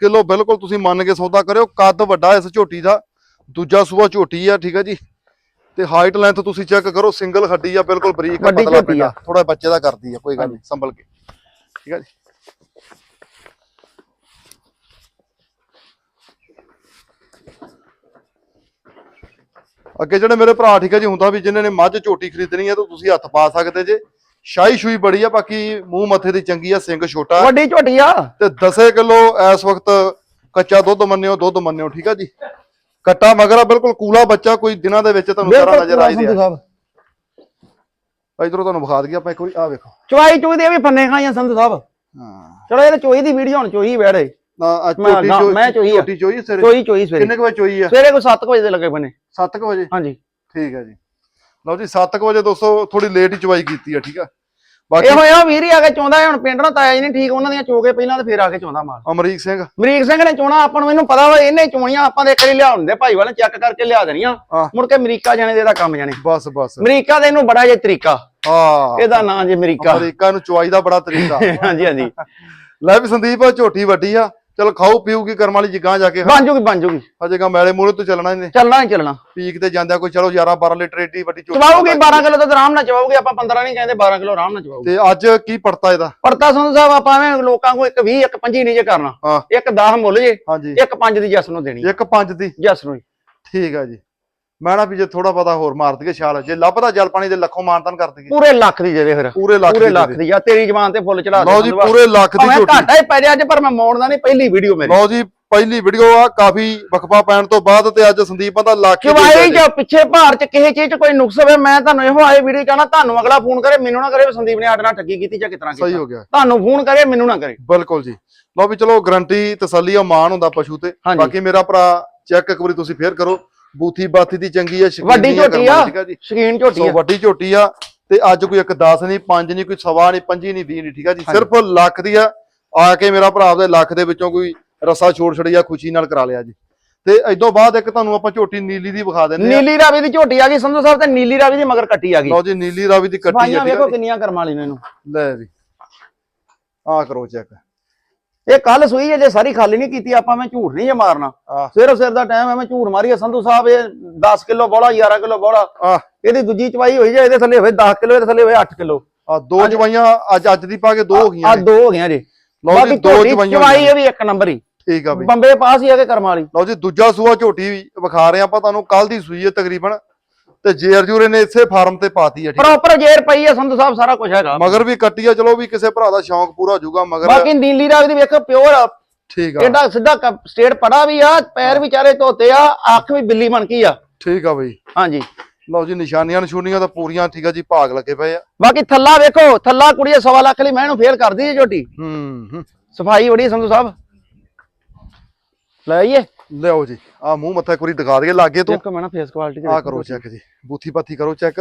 ਕਿਲੋ ਬਿਲਕੁਲ ਤੁਸੀਂ ਮੰਨ ਕੇ ਸੌਦਾ ਕਰਿਓ ਕੱਦ ਵੱਡਾ ਇਸ ਝੋਟੀ ਦਾ ਦੂਜਾ ਸੂਆ ਝੋਟੀ ਆ ਠੀਕ ਆ ਜੀ। ਤੇ ਹਾਈਟ ਲੈਂਥ ਤੁਸੀਂ ਚੈੱਕ ਕਰੋ ਸਿੰਗਲ ਹੱਡੀ ਆ ਬਿਲਕੁਲ ਬਰੀਕ ਆ। ਥੋੜਾ ਬੱਚੇ ਦਾ ਕਰਦੀ ਆ ਕੋਈ ਗੱਲ ਨਹੀਂ ਸੰਭਲ ਕੇ। ਠੀਕ ਆ ਜੀ। ਅੱਗੇ ਜਿਹੜੇ ਮੇਰੇ ਭਰਾ ਠੀਕ ਆ ਜੀ ਹੁੰਦਾ ਵੀ ਜਿਨ੍ਹਾਂ ਨੇ ਮੱਝ ਝੋਟੀ ਖਰੀਦਣੀ ਆ ਤਾਂ ਤੁਸੀਂ ਹੱਥ ਪਾ ਸਕਦੇ ਜੇ। ਸ਼ਾਹੀ ਸ਼ੂਈ ਬੜੀ ਆ ਬਾਕੀ ਮੂੰਹ ਮੱਥੇ ਦੀ ਚੰਗੀ ਆ ਸਿੰਘ ਛੋਟਾ। ਵੱਡੀ ਝੋਟੀ ਆ। ਤੇ 10 ਕਿਲੋ ਇਸ ਵਕਤ ਕੱਚਾ ਦੁੱਧ ਮੰਨਿਓ ਦੁੱਧ ਮੰਨਿਓ ਠੀਕ ਆ ਜੀ। ਕੱਟਾ ਮਗਰ ਆ ਬਿਲਕੁਲ ਕੂਲਾ ਬੱਚਾ ਕੋਈ ਦਿਨਾਂ ਦੇ ਵਿੱਚ ਤੁਹਾਨੂੰ ਸਾਰਾ ਨਜ਼ਰ ਆਈ ਸਾਹਿਬ ਇਧਰੋਂ ਤੁਹਾਨੂੰ ਵਿਖਾ ਦਈਏ ਆਪਾਂ ਇੱਕ ਵਾਰੀ ਆ ਵੇਖੋ। ਚੁਆਈ ਚੁਈ ਦੇ ਵੀ ਫੰਨੇ ਖਾਈਆਂ ਸੰਧੂ ਸਾਹਿਬ। ਹਾਂ। ਚਲੋ ਇਹ ਤਾਂ ਚੋਈ ਦੀ ਵੀਡੀਓ ਹੁਣ ਚੋਈ ਬੈੜੇ ਨਾ ਆ ਮੈਂ- ਝੋਟੀ ਨਾ, ਚੋਈ ਮੈਂ ਚੋਈ ਆ। ਝੋਟੀ ਚੋਈ ਸਵੇਰੇ? ਚੋਈ ਚੋਈ ਸਵੇਰੇ। ਕਿੰਨੇ ਕੁ ਵਜੇ ਚੋਈ ਆ? ਸਵੇਰੇ ਕੋਈ 7 ਵਜੇ ਦੇ ਲੱਗੇ ਬਨੇ 7 ਵਜੇ? ਹਾਂਜੀ। ਠੀਕ ਹੈ ਜੀ। ਲਓ ਜੀ 7 ਵਜੇ ਦੋਸਤੋ ਥੋੜੀ ਲੇਟ ਹੀ ਚਵਾਈ ਕੀਤੀ ਆ ਠੀਕ ਆ? ਬਾਕੀ ਇਹ ਹੋਇਆ ਵੀਰ ਹੀ ਆ ਕੇ ਚੋਂਦਾ ਹੁਣ ਪਿੰਡ ਨਾਲ ਤਾਇਆ ਜੀ ਨੇ ਠੀਕ ਉਹਨਾਂ ਦੀਆਂ ਚੋਕੇ ਪਹਿਲਾਂ ਤੇ ਫੇਰ ਆ ਕੇ ਚੋਂਦਾ ਮਾਲ। ਅਮਰੀਕ ਸਿੰਘ? ਅਮਰੀਕ ਸਿੰਘ ਨੇ ਚੋਣਾ ਆਪਾਂ ਨੂੰ ਇਹਨੂੰ ਪਤਾ ਵਾ ਇਹਨੇ ਚੋਣੀਆਂ ਆਪਾਂ ਦੇ ਕਰੀ ਲਿਆਉਣ ਦੇ ਭਾਈ ਵਾਲੇ ਚੈੱਕ ਕਰਕੇ ਲਿਆ ਦੇਣੀਆਂ। ਹਾਂ। ਮੁੜ ਕੇ ਅਮਰੀਕਾ ਜਾਣੇ ਦੇ ਇਹਦਾ ਕੰਮ ਜਾਣੇ। ਬਸ ਬਸ। ਅਮਰੀਕਾ ਦੇ ਇਹਨੂੰ ਬੜਾ ਜੇ ਤਰੀਕਾ। ਹਾਂ। ਇਹਦਾ ਨਾਂ ਜੇ ਅਮਰੀਕਾ। ਅਮਰੀਕਾ ਨੂੰ ਚਵਾਈ ਦਾ ਬੜਾ ਤਰੀਕਾ। ਹਾਂਜੀ ਹਾਂਜੀ। ਲੈ ਵੀ ਸੰਦੀਪ ਝੋਟੀ ਵੱਡੀ ਆ। ਚਲ ਖਾਓ ਪੀਊਗੀ ਕਰਮ ਵਾਲੀ ਜਿਗਾਂ ਜਾ ਕੇ ਬਣ ਜੂਗੀ ਬਣ ਜੂਗੀ। ਅਜੇ ਕਾ ਮੈਲੇ ਮੂਲੇ ਤੋਂ ਚੱਲਣਾ ਇਹਨੇ ਚੱਲਣਾ ਹੀ ਚੱਲਣਾ। ਪੀਕ ਤੇ ਜਾਂਦਿਆ ਕੋਈ ਚਲੋ 11 12 ਲੀਟਰ ਏਡੀ ਵੱਡੀ ਝੋਟੀ ਚਵਾਉਗੀ 12 ਕਿਲੋ ਤਾਂ ਆਰਾਮ ਨਾਲ ਚਵਾਉਗੀ ਆਪਾਂ 15 ਨਹੀਂ ਕਹਿੰਦੇ 12 ਕਿਲੋ ਆਰਾਮ ਨਾਲ ਚਵਾਉਗੀ ਤੇ ਅੱਜ ਕੀ ਪੜਤਾ ਇਹਦਾ? ਪਰਤਾ ਸੰਧੂ ਸਾਹਿਬ ਆਪਾਂ ਐਵੇਂ ਲੋਕਾਂ ਕੋ ਇੱਕ 20 ਇੱਕ 25 ਨਹੀਂ ਜੇ ਕਰਨਾ। ਇੱਕ 10 ਮੁੱਲ ਜੇ ਹਾਂਜੀ। ਇੱਕ 5 ਦੀ ਜਸ ਨੂੰ ਦੇਣੀ। ਇੱਕ ਪੰਜ ਦੀ। ਜਸ ਨੂੰ। ਠੀਕ ਆ ਜੀ। ਮੈਂ ਨਾ ਵੀ ਜੇ ਥੋੜਾ ਪਤਾ ਹੋਰ ਮਾਰ ਦਈਏ ਛਾਲ ਜੇ ਲੱਭਦਾ ਜਲ ਪਾਣੀ ਦੇ ਲੱਖੋਂ ਮਾਨਤਨ ਕਰ ਦਈਏ। ਪੂਰੇ ਲੱਖ ਦੀ ਜੇ ਦੇ ਫਿਰ। ਪੂਰੇ ਲੱਖ ਪੂਰੇ ਦੀ ਲੱਖ ਦੀ ਆ ਤੇਰੀ ਜ਼ਬਾਨ ਤੇ ਫੁੱਲ ਚੜਾ ਦੇ ਲਓ ਜੀ। ਪੂਰੇ ਲੱਖ ਦੀ ਝੋਟੀ। ਘਾਟਾ ਹੀ ਪੈ ਰਿਹਾ ਅੱਜ ਪਰ ਮੈਂ ਮੋੜਦਾ ਨਹੀਂ ਪਹਿਲੀ ਵੀਡੀਓ ਮੇਰੀ। ਲਓ ਜੀ ਪਹਿਲੀ ਵੀਡੀਓ ਆ ਕਾਫੀ ਵਕਫਾ ਪੈਣ ਤੋਂ ਬਾਅਦ ਤੇ ਅੱਜ ਸੰਦੀਪਾਂ ਦਾ ਲੱਖ ਦੇ ਦਿਆ ਚ ਪਿੱਛੇ ਭਾਰ ਚ ਕਿਸੇ ਚੀਜ਼ ਚ ਕੋਈ ਨੁਕਸ ਹੋਵੇ ਮੈਂ ਤੁਹਾਨੂੰ ਇਹੋ ਆਏ ਵੀਡੀਓ ਚਾਹਣਾ ਤੁਹਾਨੂੰ ਅਗਲਾ ਫੋਨ ਕਰੇ ਮੈਨੂੰ ਨਾ ਕਰੇ ਸੰਦੀਪ ਨੇ ਸਾਡੇ ਨਾਲ ਠੱਗੀ ਕੀਤੀ ਜਾਂ ਕਿਤਨਾ ਸਹੀ ਕੀਤਾ। ਹੋ ਗਿਆ। ਤੁਹਾਨੂੰ ਫੋਨ ਕਰੇ ਮੈਨੂੰ ਨਾ ਕਰੇ। ਬਿਲਕੁਲ ਜੀ। ਲਓ ਵੀ ਚਲੋ ਗਰੰਟੀ ਤਸੱਲੀ ਆ ਮਾਨ ਹੁੰਦਾ ਪਸ਼ੂ ਤੇ। ਬਾਕੀ ਮੇਰਾ ਭਰਾ ਚੈੱਕ ਇੱਕ ਵਾਰੀ ਤੁਸੀਂ ਫੇਰ ਕਰੋ। ਬੂਥੀ ਬਾਥੀ ਦੀ ਚੰਗੀ ਆ ਸ਼ਕੀਨੀ ਵੱਡੀ ਝੋਟੀ ਆ। ਸ਼ਕੀਨ ਝੋਟੀ ਆ। ਵੱਡੀ ਝੋਟੀ ਆ ਤੇ ਅੱਜ ਕੋਈ ਇੱਕ 10 ਨਹੀਂ 5 ਨਹੀਂ ਕੋਈ ਸਵਾ ਨਹੀਂ 5 ਨਹੀਂ 20 ਨਹੀਂ ਠੀਕ ਆ ਜੀ। ਸਿਰਫ ਲੱਖ ਦੀ ਆ। ਆ ਕੇ ਮੇਰਾ ਭਰਾ ਦੇ ਲੱਖ ਦੇ ਵਿੱਚੋਂ ਕੋਈ ਰਸਾ ਛੋੜ ਛੜੀ ਆ ਖੁਸ਼ੀ ਨਾਲ ਕਰਾ ਲਿਆ ਜੀ। ਤੇ ਇਦੋਂ ਬਾਅਦ ਇੱਕ ਤੁਹਾਨੂੰ ਆਪਾਂ ਝੋਟੀ ਨੀਲੀ ਦੀ ਵਿਖਾ ਦਿੰਦੇ ਆ। ਨੀਲੀ ਰਾਵੀ ਦੀ ਝੋਟੀ ਆ ਗਈ ਸੰਧੂ ਸਾਹਿਬ ਤੇ ਨੀਲੀ ਰਾਵੀ ਦੀ ਮਗਰ ਕੱਟੀ ਆ ਗਈ। ਲਓ ਜੀ ਨੀਲੀ ਰਾਵੀ ਦੀ ਕੱਟੀ ਆ ਠੀਕ ਵੇਖੋ। ਕਿੰਨੀਆਂ ਕਰਮ ਵਾਲੀ ਨੇ ਇਹਨੂੰ ਲੈ ਜੀ। ਆ ਕਰੋ ਚੈੱਕ। ਇਹ ਕੱਲ ਸੂਈ ਜੇ ਸਾਰੀ ਖਾਲੀ ਨਹੀਂ ਕੀਤੀ ਆਪਾਂ ਮੈਂ ਝੂਠ ਨਹੀਂ ਜੇ ਮਾਰਨਾ। ਆ ਸਿਰ ਸਿਰ ਦਾ ਟਾਈਮ ਹੈ ਮੈਂ ਝੂਠ ਮਾਰੀ ਆ ਸੰਧੂ ਸਾਹਿਬ ਇਹ 10 ਕਿਲੋ ਬੋਲਾ 11 ਕਿਲੋ ਬੋਲਾ ਆ ਇਹਦੀ ਦੂਜੀ ਚਵਾਈ ਹੋਈ ਜੇ ਇਹਦੇ ਥੱਲੇ ਹੋਵੇ 10 ਕਿਲੋ ਇਹਦੇ ਥੱਲੇ ਹੋਵੇ 8 ਕਿਲੋ। ਆ ਦੋ ਜਵਾਈਆਂ ਅੱਜ ਅੱਜ ਦੀ ਪਾ ਕੇ ਦੋ ਹੋ ਆ ਗਈਆਂ ਨੇ। ਦੋ ਹੋ ਗਈਆਂ ਜੀ। ਲਓ ਜੀ ਦੋ ਚਵਾਈਆਂ ਚਵਾਈ। ਇਹ ਵੀ ਇੱਕ ਨੰਬਰ ਹੀ। ਠੀਕ ਆ ਬਈ। ਬੰਬੇ ਪਾਸ ਹੀ ਆ ਕੇ ਕਰਮ ਵਾਲੀ। ਲਓ ਜੀ ਦੂਜਾ ਸੂਆ ਝੋਟੀ ਵੀ ਵਿਖਾ ਰਹੇ ਆਪਾਂ ਤੁਹਾਨੂੰ। ਕੱਲ ਦੀ ਸੂਈ ਹੈ ਤਕਰੀਬਨ ਤੇ ਜੇਰ ਜੂਰੇ ਨੇ ਇਸੇ ਫਾਰਮ ਤੇ ਪਾਤੀ ਹੈ ਠੀਕ ਆ। ਪ੍ਰੋਪਰ ਜੇਰ ਪਈ ਆ ਸੰਧੂ ਸਾਹਿਬ ਸਾਰਾ ਕੁਝ ਹੈਗਾ। ਮਗਰ ਵੀ ਕੱਟੀ ਆ ਚਲੋ ਵੀ ਕਿਸੇ ਭਰਾ ਦਾ ਸ਼ੌਂਕ ਪੂਰਾ ਹੋ ਜਾਊਗਾ ਮਗਰ ਬਾਕੀ ਨੀਲੀ ਰਾਗ ਦੀ ਵੇਖੋ ਪਿਓਰ ਠੀਕ ਆ। ਐਡਾ ਸਿੱਧਾ ਸਟੇਟ ਪੜਾ ਵੀ ਆ ਪੈਰ ਵੀ ਚਾਰੇ ਧੋਤੇ ਆ ਅੱਖ ਵੀ ਬਿੱਲੀ ਬਣ ਕੀ ਆ। ਠੀਕ ਆ ਬਈ। ਹਾਂਜੀ। ਲਓ ਜੀ ਨਿਸ਼ਾਨੀਆਂ ਨਸ਼ੂਨੀਆਂ ਤਾਂ ਪੂਰੀਆਂ ਠੀਕ ਆ ਜੀ ਭਾਗ ਲੱਗੇ ਪਏ ਆ। ਬਾਕੀ ਥੱਲਾ ਵੇਖੋ ਥੱਲਾ ਕੁੜੀਏ ਸਵਾ ਲੱਖ ਲਈ ਮੈਂ ਇਹਨੂੰ ਫੇਰ ਕਰਦੀ ਹੈ ਝੋਟੀ ਹੂੰ ਹੂੰ। ਸਫ਼ਾਈ ਬੜੀ ਸੰਧੂ ਸਾਹਿਬ। ਲੈ ਆਈਏ। ਲਿਆਓ ਜੀ। ਆ ਮੂੰਹ ਮੱਥਾ ਇੱਕ ਵਾਰੀ ਦਿਖਾ ਦਈਏ ਲਾਗੇ ਤੋਂ। ਦੇਖੋ ਮੈਂ ਨਾ ਫੇਸ ਕੁਆਲਿਟੀ ਆ ਕਰੋ ਚੈੱਕ ਜੀ। ਬੂਥੀ ਪਾਥੀ ਕਰੋ ਚੈੱਕ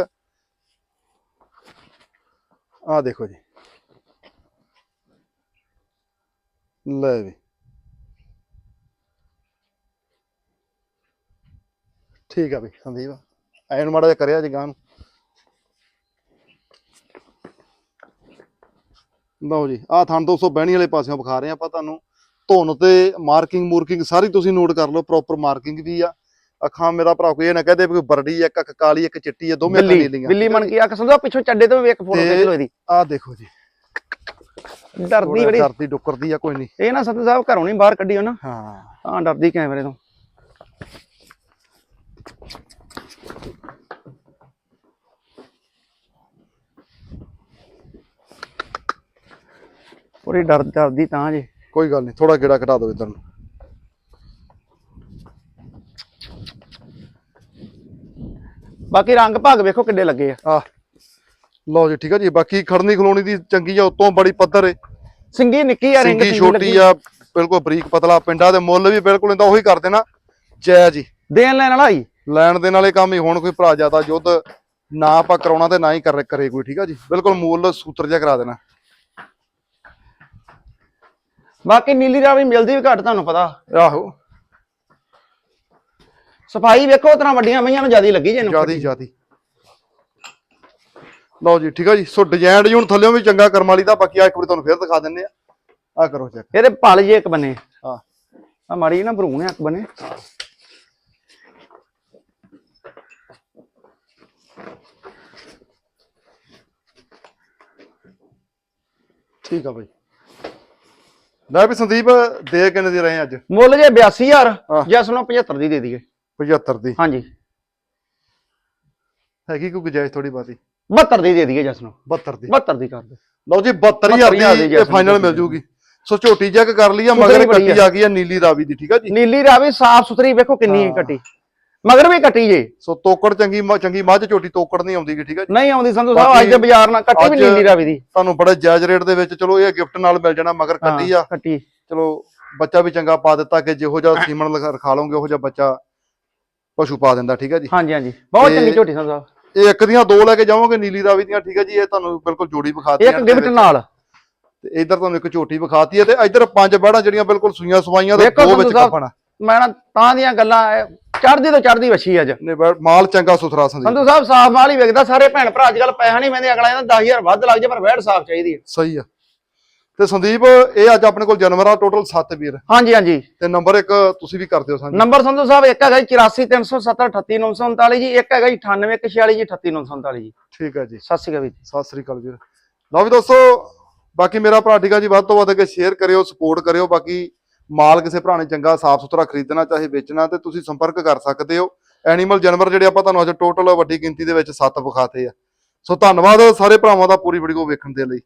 ਆ ਦੇਖੋ ਜੀ। ਲੈ ਵੀ। ਠੀਕ ਆ ਬਈ ਸੰਦੀਪ। ਐਨ ਮਾੜਾ ਜਿਹਾ ਕਰਿਆ ਜੀ ਗਾਂ ਨੂੰ। ਲਓ ਜੀ ਆ ਥਣ 200 ਬਹਿਣੀ ਵਾਲੇ ਪਾਸਿਓਂ ਵਿਖਾ ਰਹੇ ਆਪਾਂ ਤੁਹਾਨੂੰ। ਧੁਨ ਤੇ ਮਾਰਕਿੰਗ ਮੂਰਕਿੰਗ ਸਾਰੀ ਤੁਸੀਂ ਨੋਟ ਕਰ ਲਓ ਪ੍ਰੋਪਰ ਮਾਰਕਿੰਗ ਵੀ ਆ। ਅੱਖਾਂ ਮੇਰਾ ਭਰਾ ਕੋਈ ਇਹ ਨਾ ਕਹਦੇ ਕੋਈ ਬਰੜੀ ਇੱਕ ਅੱਖ ਕਾਲੀ ਇੱਕ ਚਿੱਟੀ ਹੈ ਦੋਵੇਂ ਅੱਖਾਂ ਨੀਲੀਆਂ ਬਿੱਲੀ ਬਣ ਕੇ ਅੱਖ ਸਾਹਿਬ ਪਿੱਛੋਂ ਚੱਡੇ ਤੋਂ ਵੀ ਇੱਕ ਫੋਟੋ ਤੇ- ਖਿੱਚ ਲਓ ਇਹਦੀ। ਆ ਦੇਖੋ ਜੀ। ਡਰਦੀ ਬੜੀ। ਕਰਦੀ ਡੁੱਕਰਦੀ ਆ ਕੋਈ ਨਹੀਂ। ਇਹ ਨਾ ਸੰਧੂ ਸਾਹਿਬ ਘਰੋਂ ਨਹੀਂ ਬਾਹਰ ਕੱਢਿਓ ਨਾ ਹਾਂ। ਹਾਂ ਡਰਦੀ ਕੈਮਰੇ ਤੋਂ। ਪੂਰੀ ਡਰ ਡਰਦੀ ਤਾਂ ਜੇ। ਕੋਈ ਗੱਲ ਨਹੀਂ ਥੋੜਾ ਗੇੜਾ ਘਟਾ ਦਿਓ ਇਧਰ ਨੂੰ। ਬਾਕੀ ਰੰਗ ਭਾਗ ਵੇਖੋ ਕਿੱਡੇ ਲੱਗੇ ਆ। ਆ ਲਓ ਜੀ ਠੀਕ ਆ ਜੀ ਬਾਕੀ ਖੜਨੀ ਖਲੋਣੀ ਦੀ ਚੰਗੀ ਆ ਉਤੋਂ ਬੜੀ ਪੱਧਰ ਏ। ਸਿੰਗੀ ਨਿੱਕੀ ਆ ਰਿੰਗ ਸਿੰਗੀ ਛੋਟੀ ਆ। ਬਿਲਕੁਲ ਬਰੀਕ ਪਤਲਾ ਪਿੰਡਾਂ ਦੇ ਮੁੱਲ ਵੀ ਬਿਲਕੁਲ ਇਹਦਾ ਉਹੀ ਕਰ ਦੇਣਾ। ਜੈ ਜੀ। ਦੇਣ ਲੈਣ ਵਾਲਾ ਹੀ। ਲੈਣ ਦੇ ਨਾਲੇ ਕੰਮ ਹੀ ਹੁਣ ਕੋਈ ਭਰਾ ਜ਼ਿਆਦਾ ਯੁੱਧ ਨਾ ਆਪਾਂ ਕਰਾਉਣਾ ਤੇ ਨਾ ਹੀ ਕਰੇ ਕੋਈ ਠੀਕ ਆ ਜੀ। ਬਿਲਕੁਲ ਮੁੱਲ ਸੂਤਰ ਜਿਹਾ ਕਰਾ ਦੇਣਾ। ਬਾਕੀ ਨੀਲੀ ਰਾਵੀ ਮਿਲਦੀ ਵੀ ਘੱਟ ਤੁਹਾਨੂੰ ਪਤਾ। ਆਹੋ। ਸਫ਼ਾਈ ਵੇਖੋ ਉਤਨਾ ਵੱਡੀਆਂ ਮਈਆਂ ਨੂੰ ਜਿਆਦੀ ਲੱਗੀ ਜੇ ਇਹਨੂੰ ਜਿਆਦੀ ਜਿਆਦੀ। ਲਓ ਜੀ ਠੀਕ ਆ ਜੀ ਸੋ ਡਿਜ਼ਾਈਨ ਡਿਜ਼ਾਈਨ ਥੱਲੇੋਂ ਵੀ ਚੰਗਾ ਕਰਮ ਵਾਲੀ ਦਾ ਬਾਕੀ ਆ ਇੱਕ ਵਾਰੀ ਤੁਹਾਨੂੰ ਫੇਰ ਦਿਖਾ ਦਿੰਨੇ ਆ। ਆ ਕਰੋ ਚੈੱਕ ਇਹਦੇ ਪਲ ਜੇ ਇੱਕ ਬੰਨੇ ਹਾਂ। ਆ ਮਾੜੀ ਨਾ ਭਰੂਣ ਇੱਕ ਬੰਨੇ ਠੀਕ ਆ ਬਾਈ। ਲੈ ਵੀ ਸੰਦੀਪ ਦੇ ਕਿੰਨੇ ਦੀ ਰਹੇ ਅੱਜ? ਮੁੱਲ ਜੇ 82000 ਹਾਂ। ਜਸ ਨੂੰ 75 ਦੀ ਦੇ ਦਈਏ। 75 ਦੀ। ਹਾਂਜੀ। ਹੈਗੀ ਕੋਈ ਗੁਜਾਇਸ਼ ਥੋੜੀ ਬਾਤੀ 72 ਦੀ ਦੇ ਦਈਏ ਜਸ ਨੂੰ 72 ਦੀ। 72 ਦੀ ਕਰ ਦੇ ਲਓ ਜੀ 72000 72,000 ਦੀ ਇਹ ਫਾਈਨਲ ਮਿਲ ਜੂਗੀ। ਸੋ ਝੋਟੀ ਚੈੱਕ ਕਰ ਲਈ ਆ ਮਗਰ ਕੱਟੀ ਆ। ਗਈ ਆ ਨੀਲੀ ਰਾਵੀ ਦੀ ਠੀਕ ਆ ਜੀ? ਨੀਲੀ ਰਾਵੀ ਸਾਫ਼ ਸੁਥਰੀ ਵੇਖੋ ਕਿੰਨੀ ਹਾਂ। ਕੱਟੀ। ਮਗਰ ਵੀ ਕੱਟੀ ਜੇ। ਸੋ ਤੋਕੜ ਚੰਗੀ ਮ- ਚੰਗੀ ਮੱਝ ਝੋਟੀ ਤੋਕੜ ਨਹੀਂ ਆਉਂਦੀ ਗੀ ਠੀਕ ਜੀ? ਨਹੀਂ ਆਉਂਦੀ ਸੰਧੂ ਸਾਹਿਬ ਅੱਜ ਬਾਕੀ ਦੇ ਬਾਜ਼ਾਰ ਨਾਲ ਕੱਟੀ ਵੀ ਅੱਜ- ਨੀਲੀ ਰਾਵੀ ਦੀ। ਤੁਹਾਨੂੰ ਬੜੇ ਜਾਇਜ਼ ਰੇਟ ਦੇ ਵਿੱਚ ਚਲੋ ਇਹ ਗਿਫਟ ਨਾਲ ਮਿਲ ਜਾਣਾ ਮਗਰ ਕੱਟੀ ਆ। ਕੱਟੀ। ਚਲੋ ਬੱਚਾ ਵੀ ਚੰਗਾ ਪਾ ਦਿੱਤਾ ਕਿ ਜਿਹੋ ਜਿਹਾ ਸੀਮਨ ਲਗਾ- ਰਖਾ ਲਓਗੇ ਉਹੋ ਜਿਹਾ ਬੱਚਾ ਪਸ਼ੂ ਪਾ ਦਿੰਦਾ ਠੀਕ ਆ ਜੀ? ਹਾਂਜੀ ਹਾਂਜੀ। ਬਹੁਤ ਤੇ- ਚੰਗੀ ਝੋਟੀ ਸੰਧੂ ਸਾਹਿਬ। ਇਹ ਇੱਕ ਦੀਆਂ ਦੋ ਲੈ ਕੇ ਜਾਓਗੇ ਨੀਲੀ ਰਾਵੀ ਦੀਆਂ ਠੀਕ ਆ ਜੀ? ਇਹ ਤੁਹਾਨੂੰ ਬਿਲਕੁਲ ਜੋੜੀ ਵਿਖਾਤੀ ਇੱਕ ਗਿਫਟ ਨਾਲ। ਤੇ ਇਧਰ ਤੁਹਾਨੂੰ ਇੱਕ ਝੋਟੀ ਵਿਖਾਤੀ ਹੈ ਤੇ ਇਧਰ ਪੰਜ ਬੈੜਾਂ ਜਿਹੜੀਆਂ ਬਿਲਕੁਲ ਸੂਈਆਂ ਸਵਾਈਆਂ ਤੇ ਦੋ ਵਿੱਚ ਸੰਧੂ ਸਾਹਿਬ। ਕੱਪਣ ਮੈਂ ਨਾ ਤਾਂ ਦੀਆਂ ਗੱਲਾਂ ਚੜਦੀ ਤੋਂ ਚੜਦੀ ਵਛੀ ਅੱਜ। ਨੇ ਬੈ- ਮਾਲ ਚੰਗਾ ਸੁਥਰਾ ਸੰਦੀਪ। ਸੰਧੂ ਸਾਹਿਬ ਸਾਫ਼ ਮਾਲ ਹੀ ਵੇਖਦਾ ਸਾਰੇ ਭੈਣ ਭਰਾ ਅੱਜ ਕੱਲ ਪੈਸਾ ਨਹੀਂ ਮੈਂਦੇ ਅਗਲਾ ਇਹਦਾ 10000 ਵੱਧ ਲੱਗ ਜਾ ਪਰ ਵੈੜ ਸਾਫ਼ ਚਾਹੀਦੀ ਹੈ ਸਹੀ ਆ। ਤੇ ਸੰਦੀਪ ਇਹ ਅੱਜ ਆਪਣੇ ਕੋਲ ਜਾਨਵਰ ਆ ਟੋਟਲ 7 ਵੀਰ। ਹਾਂਜੀ ਹਾਂਜੀ। ਤੇ ਨੰਬਰ ਇੱਕ ਤੁਸੀਂ ਵੀ ਕਰ ਦਿਓ ਸਾਂਝੀ। ਨੰਬਰ ਸੰਧੂ ਸਾਹਿਬ ਇੱਕ ਹੈਗਾ ਜੀ 84370 38939 ਜੀ ਇੱਕ ਹੈਗਾ ਜੀ 98146 ਜੀ 38939 ਜੀ। ਠੀਕ ਹੈ ਜੀ। ਸਤਿ ਸ਼੍ਰੀ ਅਕਾਲ ਵੀਰ ਸਤਿ ਸ੍ਰੀ ਅਕਾਲ ਵੀਰ। ਲਓ ਵੀ ਦੋਸਤੋ ਬਾਕੀ ਮੇਰਾ ਭਰਾ ਠੀਕ ਆ ਜੀ ਵੱਧ ਤੋਂ ਵੱਧ ਅੱਗੇ ਸ਼ੇਅਰ ਕਰਿਓ ਸਪੋਰਟ ਕਰਿਓ ਬਾਕੀ ਮਾਲ ਕਿਸੇ ਭਰਾ ਨੇ ਚੰਗਾ ਸਾਫ਼ ਸੁਥਰਾ ਖਰੀਦਣਾ, ਚਾਹੇ ਵੇਚਣਾ, ਤੇ ਤੁਸੀਂ ਸੰਪਰਕ ਕਰ ਸਕਦੇ ਹੋ। ਐਨੀਮਲ ਜਾਨਵਰ ਜਿਹੜੇ ਆਪਾਂ ਤੁਹਾਨੂੰ ਅੱਜ ਟੋਟਲ ਵੱਡੀ ਗਿਣਤੀ ਦੇ ਵਿੱਚ 7 ਵਿਖਾਤੇ ਆ। ਸੋ ਧੰਨਵਾਦ ਸਾਰੇ ਭਰਾਵਾਂ ਦਾ ਪੂਰੀ ਵੀਡੀਓ ਵੇਖਣ ਦੇ ਲਈ।